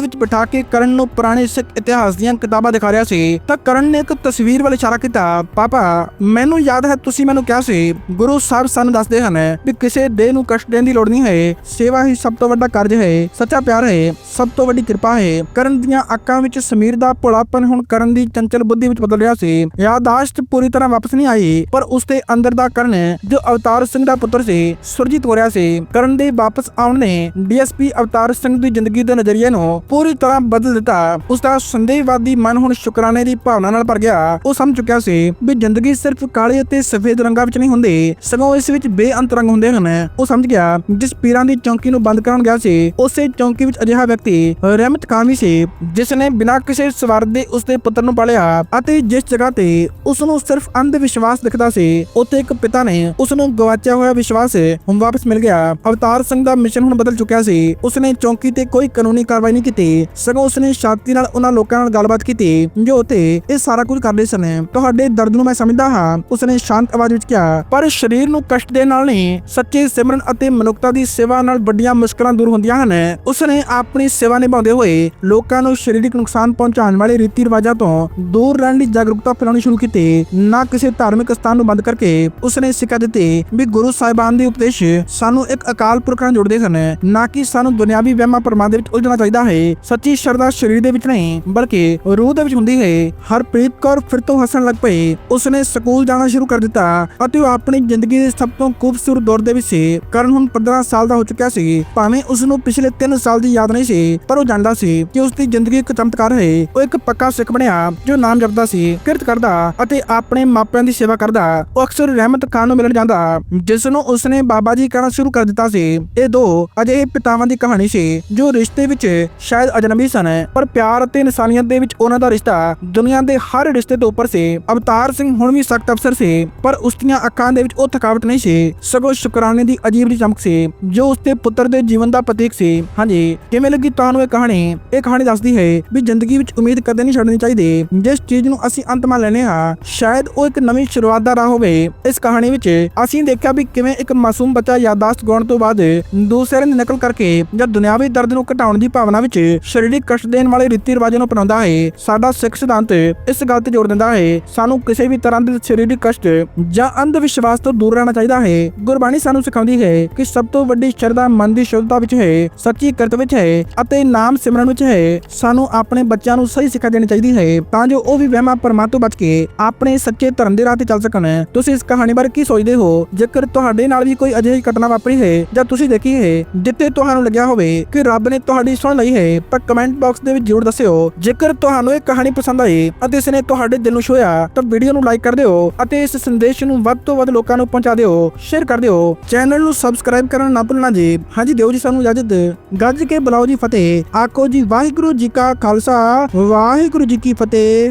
ਵਿੱਚ ਬਿਠਾ ਕੇ ਕਰਨ ਨੂੰ ਪੁਰਾਣੇ ਸਿੱਖ ਇਤਿਹਾਸ ਦੀਆਂ ਕਿਤਾਬਾਂ ਦਿਖਾ ਰਿਹਾ ਸੀ, ਤਾਂ ਕਰਨ ਨੇ ਇੱਕ ਤਸਵੀਰ ਵੱਲ ਇਸ਼ਾਰਾ ਕੀਤਾ। ਪਾਪਾ, ਮੈਨੂੰ ਯਾਦ ਹੈ, ਤੁਸੀਂ ਮੈਨੂੰ ਕਿਹਾ ਸੀ, ਗੁਰੂ ਸਾਹਿਬ ਸਾਨੂੰ ਦੱਸਦੇ ਹਨ ਵੀ ਕਿਸੇ ਦੇ ਨੂੰ ਕਸ਼ਟ ਦੇਣ ਦੀ ਲੋੜ ਨਹੀਂ ਹੈ ਸੇਵਾ ਹੀ ਸਭ ਤੋਂ ਵੱਡਾ ਕਾਰਜ ਹੈ ਸੱਚਾ ਪਿਆਰ ਹੈ ਸਭ ਤੋਂ ਵੱਡੀ ਕਿਰਪਾ ਹੈ ਕਰਨ ਦੀਆਂ ਅੱਖਾਂ ਵਿੱਚ ਸਮੀਰ ਦਾ ਭੋਲਾਪਨ ਹੁਣ ਕਰਨ ਦੀ ਚੰਚਲ ਬੁੱਧੀ ਵਿੱਚ ਬਦਲ ਰਿਹਾ ਸੀ। ਯਾਦਾਸ਼ਤ ਪੂਰੀ ਤਰ੍ਹਾਂ ਵਾਪਸ ਨਹੀਂ ਆਈ, ਪਰ ਉਸ ਦੇ ਅੰਦਰ ਦਾ ਕਰਨ ਜੋ ਅਵਤਾਰ ਸਿੰਘ ਦਾ ਪੁੱਤਰ ਸੀ, ਸੁਰਜੀਤ ਹੋ ਰਿਹਾ ਸੀ। ਕਰਨ ਦੇ ਵਾਪਸ ਆਉਣ ਨੇ ਡੀਐਸਪੀ ਅਵਤਾਰ ਸਿੰਘ ਦੀ ਜ਼ਿੰਦਗੀ ਦੇ ਨਜ਼ਰੀਏ ਨੂੰ ਪੂਰੀ ਤਰ੍ਹਾਂ ਬਦਲ ਦਿੱਤਾ। ਉਸ ਦਾ ਸੰਦੇਹਵਾਦੀ ਮਨ ਹੁਣ ਸ਼ੁਕਰਾਨੇ ਦੀ ਭਾਵਨਾ ਨਾਲ ਭਰ ਗਿਆ। ਉਹ ਸਮਝ ਚੁੱਕਿਆ ਸੀ ਵੀ ਜ਼ਿੰਦਗੀ ਸਿਰਫ ਕਾਲੇ ਅਤੇ ਸਫੇਦ ਰੰਗਾਂ ਵਿੱਚ ਨਹੀਂ ਹੁੰਦੀ, ਸਗੋਂ ਇਸ ਵਿੱਚ ਬੇਅੰਤ ਰੰਗ ਹੁੰਦੇ ਹਨ। ਉਹ ਸਮਝ ਗਿਆ ਜਿਸ ਪੀਰਾਂ ਦੀ ਚੌਂਕੀ ਨੂੰ ਬੰਦ ਕਰਨ ਗਿਆ ਸੀ, ਉਸੇ ਚੌਂਕੀ ਵਿੱਚ ਅਜਿਹਾ ਵਿਅਕਤੀ ਰਹਿਮਤ ਖਾਨ ਵੀ ਸੀ ਜਿਸ ਨੇ ਬਿਨਾਂ ਕਿਸੇ ਸਵਾਰਥ ਦੇ ਉਸ ਪੁੱਤਰ ਨੂੰ ਪਾਲਿਆ ਅਤੇ ਜਿਸ ਜਗ੍ਹਾ ਤੇ ਉਸ ਨੂੰ ਸਿਰਫ ਅੰਧ ਵਿਸ਼ਵਾਸ ਦਿਖਦਾ ਸੀ, ਉੱਥੇ ਇੱਕ ਪਿਤਾ ਨੇ ਉਸ ਨੂੰ ਗਵਾਚਿਆ ਹੋਇਆ ਵਿਸ਼ਵਾਸ ਹੁਣ ਵਾਪਸ ਮਿਲ ਗਿਆ। ਅਵਤਾਰ ਸਿੰਘ ਦਾ ਮਿਸ਼ਨ ਹੁਣ ਬਦਲ ਚੁੱਕਿਆ ਸੀ, ਉਸਨੇ ਚੌਂਕੀ ਤੇ ਕੋਈ ਕਾਨੂੰਨੀ ਕਾਰਵਾਈ ਨਹੀਂ ਕੀਤੀ, ਸਗੋਂ ਉਸਨੇ ਸ਼ਾਂਤੀ ਨਾਲ ਉਹਨਾਂ ਲੋਕਾਂ ਨਾਲ ਗੱਲਬਾਤ ਕੀਤੀ, ਜੋ ਉੱਥੇ ਇਹ ਸਾਰਾ ਕੁਝ ਕਰਦੇ ਸਨ। ਤੁਹਾਡੇ ਦਰਦ ਨੂੰ ਮੈਂ ਸਮਝਦਾ ਹਾਂ, ਉਸਨੇ ਸ਼ਾਂਤ ਆਵਾਜ਼ ਵਿੱਚ ਕਿਹਾ, ਪਰ ਸਰੀਰ ਨੂੰ ਕਸ਼ਟ ਦੇ ਨਾਲ ਨਹੀਂ, ਸੱਚੇ ਸਿਮਰਨ ਅਤੇ ਮਨੁੱਖ ਮਨੁੱਖਤਾ ਦੀ ਸੇਵਾ ਨਾਲ ਵੱਡੀਆਂ ਮੁਸ਼ਕਲਾਂ ਦੂਰ ਹੁੰਦੀਆਂ ਹਨ। ਉਸਨੇ ਆਪਣੀ ਸੇਵਾ ਨਿਭਾਉਂਦੇ ਹੋਏ ਲੋਕਾਂ ਨੂੰ ਸਰੀਰਕ ਨੁਕਸਾਨ ਪਹੁੰਚਾਉਣ ਵਾਲੇ ਰੀਤੀ ਰਿਵਾਜਾਂ ਤੋਂ ਦੂਰ ਰਹਿਣ ਲਈ ਜਾਗਰੂਕਤਾ ਫੈਲਾਉਣੀ ਸ਼ੁਰੂ ਕੀਤੀ। ਨਾ ਕਿਸੇ ਧਾਰਮਿਕ ਸਥਾਨ ਨੂੰ ਬੰਦ ਕਰਕੇ ਉਸਨੇ ਸਿੱਖਿਆ ਦਿੱਤੀ। ਵੀ ਗੁਰੂ ਸਾਹਿਬਾਨ ਦੇ ਉਪਦੇਸ਼ ਸਾਨੂੰ ਇੱਕ ਅਕਾਲ ਪੁਰਖ ਨਾਲ ਜੋੜਦੇ ਹਨ। ਨਾ ਕਿ ਸਾਨੂੰ ਦੁਨਿਆਵੀ ਵਹਿਮਾਂ ਭਰਮਾਂ ਦੇ ਵਿੱਚ ਉਲਝਣਾ ਚਾਹੀਦਾ ਹੈ। ਸੱਚੀ ਸ਼ਰਧਾ ਸਰੀਰ ਦੇ ਵਿੱਚ ਨਹੀਂ, ਬਲਕਿ ਰੂਹ ਦੇ ਵਿੱਚ ਹੁੰਦੀ ਹੈ। ਹਰਪ੍ਰੀਤ ਕੌਰ ਫਿਰ ਤੋਂ ਹੱਸਣ ਲੱਗ ਪਈ। ਉਸਨੇ ਸਕੂਲ ਜਾਣਾ ਸ਼ੁਰੂ ਕਰ ਦਿੱਤਾ ਅਤੇ ਉਹ ਆਪਣੀ ਜ਼ਿੰਦਗੀ ਦੇ ਸਭ ਤੋਂ ਖੂਬਸੂਰਤ ਦੌਰ ਦੇ ਵਿੱਚ ਸੀ ਕਰਨ ਹੁਣ 15 ਸਾਲ ਦਾ ਹੋ ਚੁੱਕਿਆ ਸੀ। ਭਾਵੇਂ ਉਸ ਨੂੰ ਪਿਛਲੇ 3 ਸਾਲ ਦੀ ਯਾਦ ਨਹੀਂ ਸੀ, ਪਰ ਉਹ ਜਾਣਦਾ ਸੀ ਕਿ ਉਸ ਦੀ ਜ਼ਿੰਦਗੀ ਇੱਕ ਚਮਤਕਾਰ ਹੈ। ਉਹ ਇੱਕ ਪੱਕਾ ਸਿੱਖ ਬਣਿਆ, ਜੋ ਨਾਮ ਜਪਦਾ ਸੀ, ਕਿਰਤ ਕਰਦਾ ਅਤੇ ਆਪਣੇ ਮਾਪਿਆਂ ਦੀ ਸੇਵਾ ਕਰਦਾ। ਉਹ ਅਕਸਰ ਰਹਿਮਤ ਖਾਨ ਨੂੰ ਮਿਲਣ ਜਾਂਦਾ ਜਿਸ ਨੂੰ ਉਸਨੇ ਬਾਬਾ ਜੀ ਕਹਿਣਾ ਸ਼ੁਰੂ ਕਰ ਦਿੱਤਾ ਸੀ। ਇਹ ਦੋ ਅਜਿਹੇ ਪਿਤਾਵਾਂ ਦੀ ਕਹਾਣੀ ਸੀ, ਜੋ ਰਿਸ਼ਤੇ ਵਿੱਚ ਸ਼ਾਇਦ ਅਜਨਬੀ ਸਨ, ਪਰ ਪਿਆਰ ਅਤੇ ਇਨਸਾਨੀਅਤ ਦੇ ਵਿੱਚ ਉਹਨਾਂ ਦਾ ਰਿਸ਼ਤਾ ਦੁਨੀਆ ਦੇ ਹਰ ਰਿਸ਼ਤੇ ਤੋਂ ਉੱਪਰ ਸੀ। ਅਵਤਾਰ ਸਿੰਘ ਹੁਣ ਵੀ ਸਖਤ ਅਫਸਰ ਸੀ, ਪਰ ਉਸ ਦੀਆਂ ਅੱਖਾਂ ਦੇ ਵਿੱਚ ਉਹ ਥਕਾਵਟ ਨਹੀਂ ਸੀ। ਸਗੋਂ ਸ਼ੁਕਰਾਨੇ ਦੀ ਅਜੀਬ ਜਿਹੀ ਚਮਕ ਸੀ। ਜੋ ਉਸਦੇ ਪੁੱਤਰ ਦੇ ਜੀਵਨ ਦਾ ਪ੍ਰਤੀਕ ਸੀ। ਹਾਂਜੀ, ਕਿਵੇਂ ਲੱਗੀ ਤੁਹਾਨੂੰ ਇਹ ਕਹਾਣੀ? ਇਹ ਕਹਾਣੀ ਦੱਸਦੀ ਹੈ ਵੀ ਜ਼ਿੰਦਗੀ ਵਿੱਚ ਉਮੀਦ ਕਦੇ ਨਹੀਂ ਛੱਡਣੀ ਚਾਹੀਦੀ। ਜਿਸ ਚੀਜ਼ ਨੂੰ ਅਸੀਂ ਅੰਤ ਮੰਨ ਲੈਨੇ ਹਾਂ, ਸ਼ਾਇਦ ਉਹ ਇੱਕ ਨਵੀਂ ਸ਼ੁਰੂਆਤ ਦਾ ਰਾਹ ਹੋਵੇ। ਇਸ ਕਹਾਣੀ ਵਿੱਚ ਅਸੀਂ ਦੇਖਿਆ ਵੀ ਕਿਵੇਂ ਇੱਕ ਮਾਸੂਮ ਬੱਚਾ ਯਾਦਾਸ਼ਤ ਗਾਉਣ ਤੋਂ ਬਾਅਦ ਦੂਸਰੇ ਦੀ ਨਕਲ ਕਰਕੇ ਜਾਂ ਦੁਨਿਆਵੀ ਦਰਦ ਨੂੰ ਘਟਾਉਣ ਦੀ ਭਾਵਨਾ ਵਿੱਚ ਸਰੀਰਕ ਕਸ਼ਟ ਦੇਣ ਵਾਲੇ ਰੀਤੀ ਰਿਵਾਜਾਂ ਨੂੰ ਅਪਣਾਉਂਦਾ ਹੈ। ਸਾਡਾ ਸਿੱਖ ਸਿਧਾਂਤ ਇਸ ਗੱਲ ਤੇ ਜ਼ੋਰ ਦਿੰਦਾ ਹੈ, ਸਾਨੂੰ ਕਿਸੇ ਵੀ ਤਰ੍ਹਾਂ ਦੇ ਸਰੀਰਕ ਕਸ਼ਟ ਜਾਂ ਅੰਧ ਵਿਸ਼ਵਾਸ ਤੋਂ ਦੂਰ ਰਹਿਣਾ ਚਾਹੀਦਾ ਹੈ। ਗੁਰਬਾਣੀ ਸਾਨੂੰ ਸਿਖਾਉਂਦੀ ਹੈ ਕਿ ਸਭ ਤੋਂ ਵੱਡੀ ਸ਼ਰਧਾ ਮਨ ਦੀ ਸ਼ੁੱਧਤਾ ਵਿੱਚ ਹੈ, ਸੱਚੀ ਕਿਰਤ ਵਿੱਚ ਹੈ ਅਤੇ ਨਾਮ ਸਿਮਰਨ ਵਿੱਚ ਹੈ। ਸਾਨੂੰ ਆਪਣੇ ਬੱਚਿਆਂ ਨੂੰ ਸਹੀ ਸਿੱਖਿਆ ਦੇਣੀ ਚਾਹੀਦੀ ਹੈ ਤਾਂ ਜੋ ਉਹ ਵੀ ਵਹਿਮਾਂ ਭਰਮਾਂ ਤੋਂ ਬਚ ਕੇ ਆਪਣੇ ਸੱਚੇ ਧਰਮ ਦੇ ਰਾਹ ਤੇ ਚੱਲ ਸਕਣ। ਤੁਸੀਂ ਇਸ ਕਹਾਣੀ ਬਾਰੇ ਕੀ ਸੋਚਦੇ ਹੋ? ਜੇਕਰ ਤੁਹਾਡੇ ਨਾਲ ਵੀ ਕੋਈ ਅਜਿਹੀ ਘਟਨਾ ਵਾਪਰੀ ਹੈ ਜਾਂ ਤੁਸੀਂ ਦੇਖੀ ਹੈ, ਜਿੱਥੇ ਤੁਹਾਨੂੰ ਲੱਗਿਆ ਹੋਵੇ ਕਿ ਰੱਬ ਨੇ ਤੁਹਾਡੀ ਸੁਣ ਲਈ ਹੈ, ਤਾਂ ਕਮੈਂਟ ਬਾਕਸ ਦੇ ਵਿੱਚ ਜ਼ਰੂਰ ਦੱਸਿਓ। ਜੇਕਰ ਤੁਹਾਨੂੰ ਇਹ ਕਹਾਣੀ ਪਸੰਦ ਆਈ ਅਤੇ ਇਸ ਨੇ ਤੁਹਾਡੇ ਦਿਲ ਨੂੰ ਛੋਇਆ ਤਾਂ ਵੀਡੀਓ ਨੂੰ ਲਾਈਕ ਕਰ ਦਿਓ ਅਤੇ ਇਸ ਸੰਦੇਸ਼ ਨੂੰ ਵੱਧ ਤੋਂ ਵੱਧ ਲੋਕਾਂ ਨੂੰ ਪਹੁੰਚਾ ਦਿਓ। ਸ਼ੇਅਰ ਕਰ ਦਿਓ। ਚੈਨਲ ਨੂੰ ਸਬਸਕ੍ਰਾਈਬ ਸਬਸਕ੍ਰਾਈਬ ਕਰਨਾ ਨਾ ਭੁੱਲਣਾ ਜੀ। ਹਾਂਜੀ, ਦਿਓ ਜੀ ਸਾਨੂੰ ਇਜਾਜ਼ਤ। ਗੱਜ ਕੇ ਬੁਲਾਓ ਜੀ ਫਤਿਹ। ਆਖੋ ਜੀ, ਵਾਹਿਗੁਰੂ ਜੀ ਕਾ ਖਾਲਸਾ, ਵਾਹਿਗੁਰੂ ਜੀ ਕੀ ਫਤਿਹ।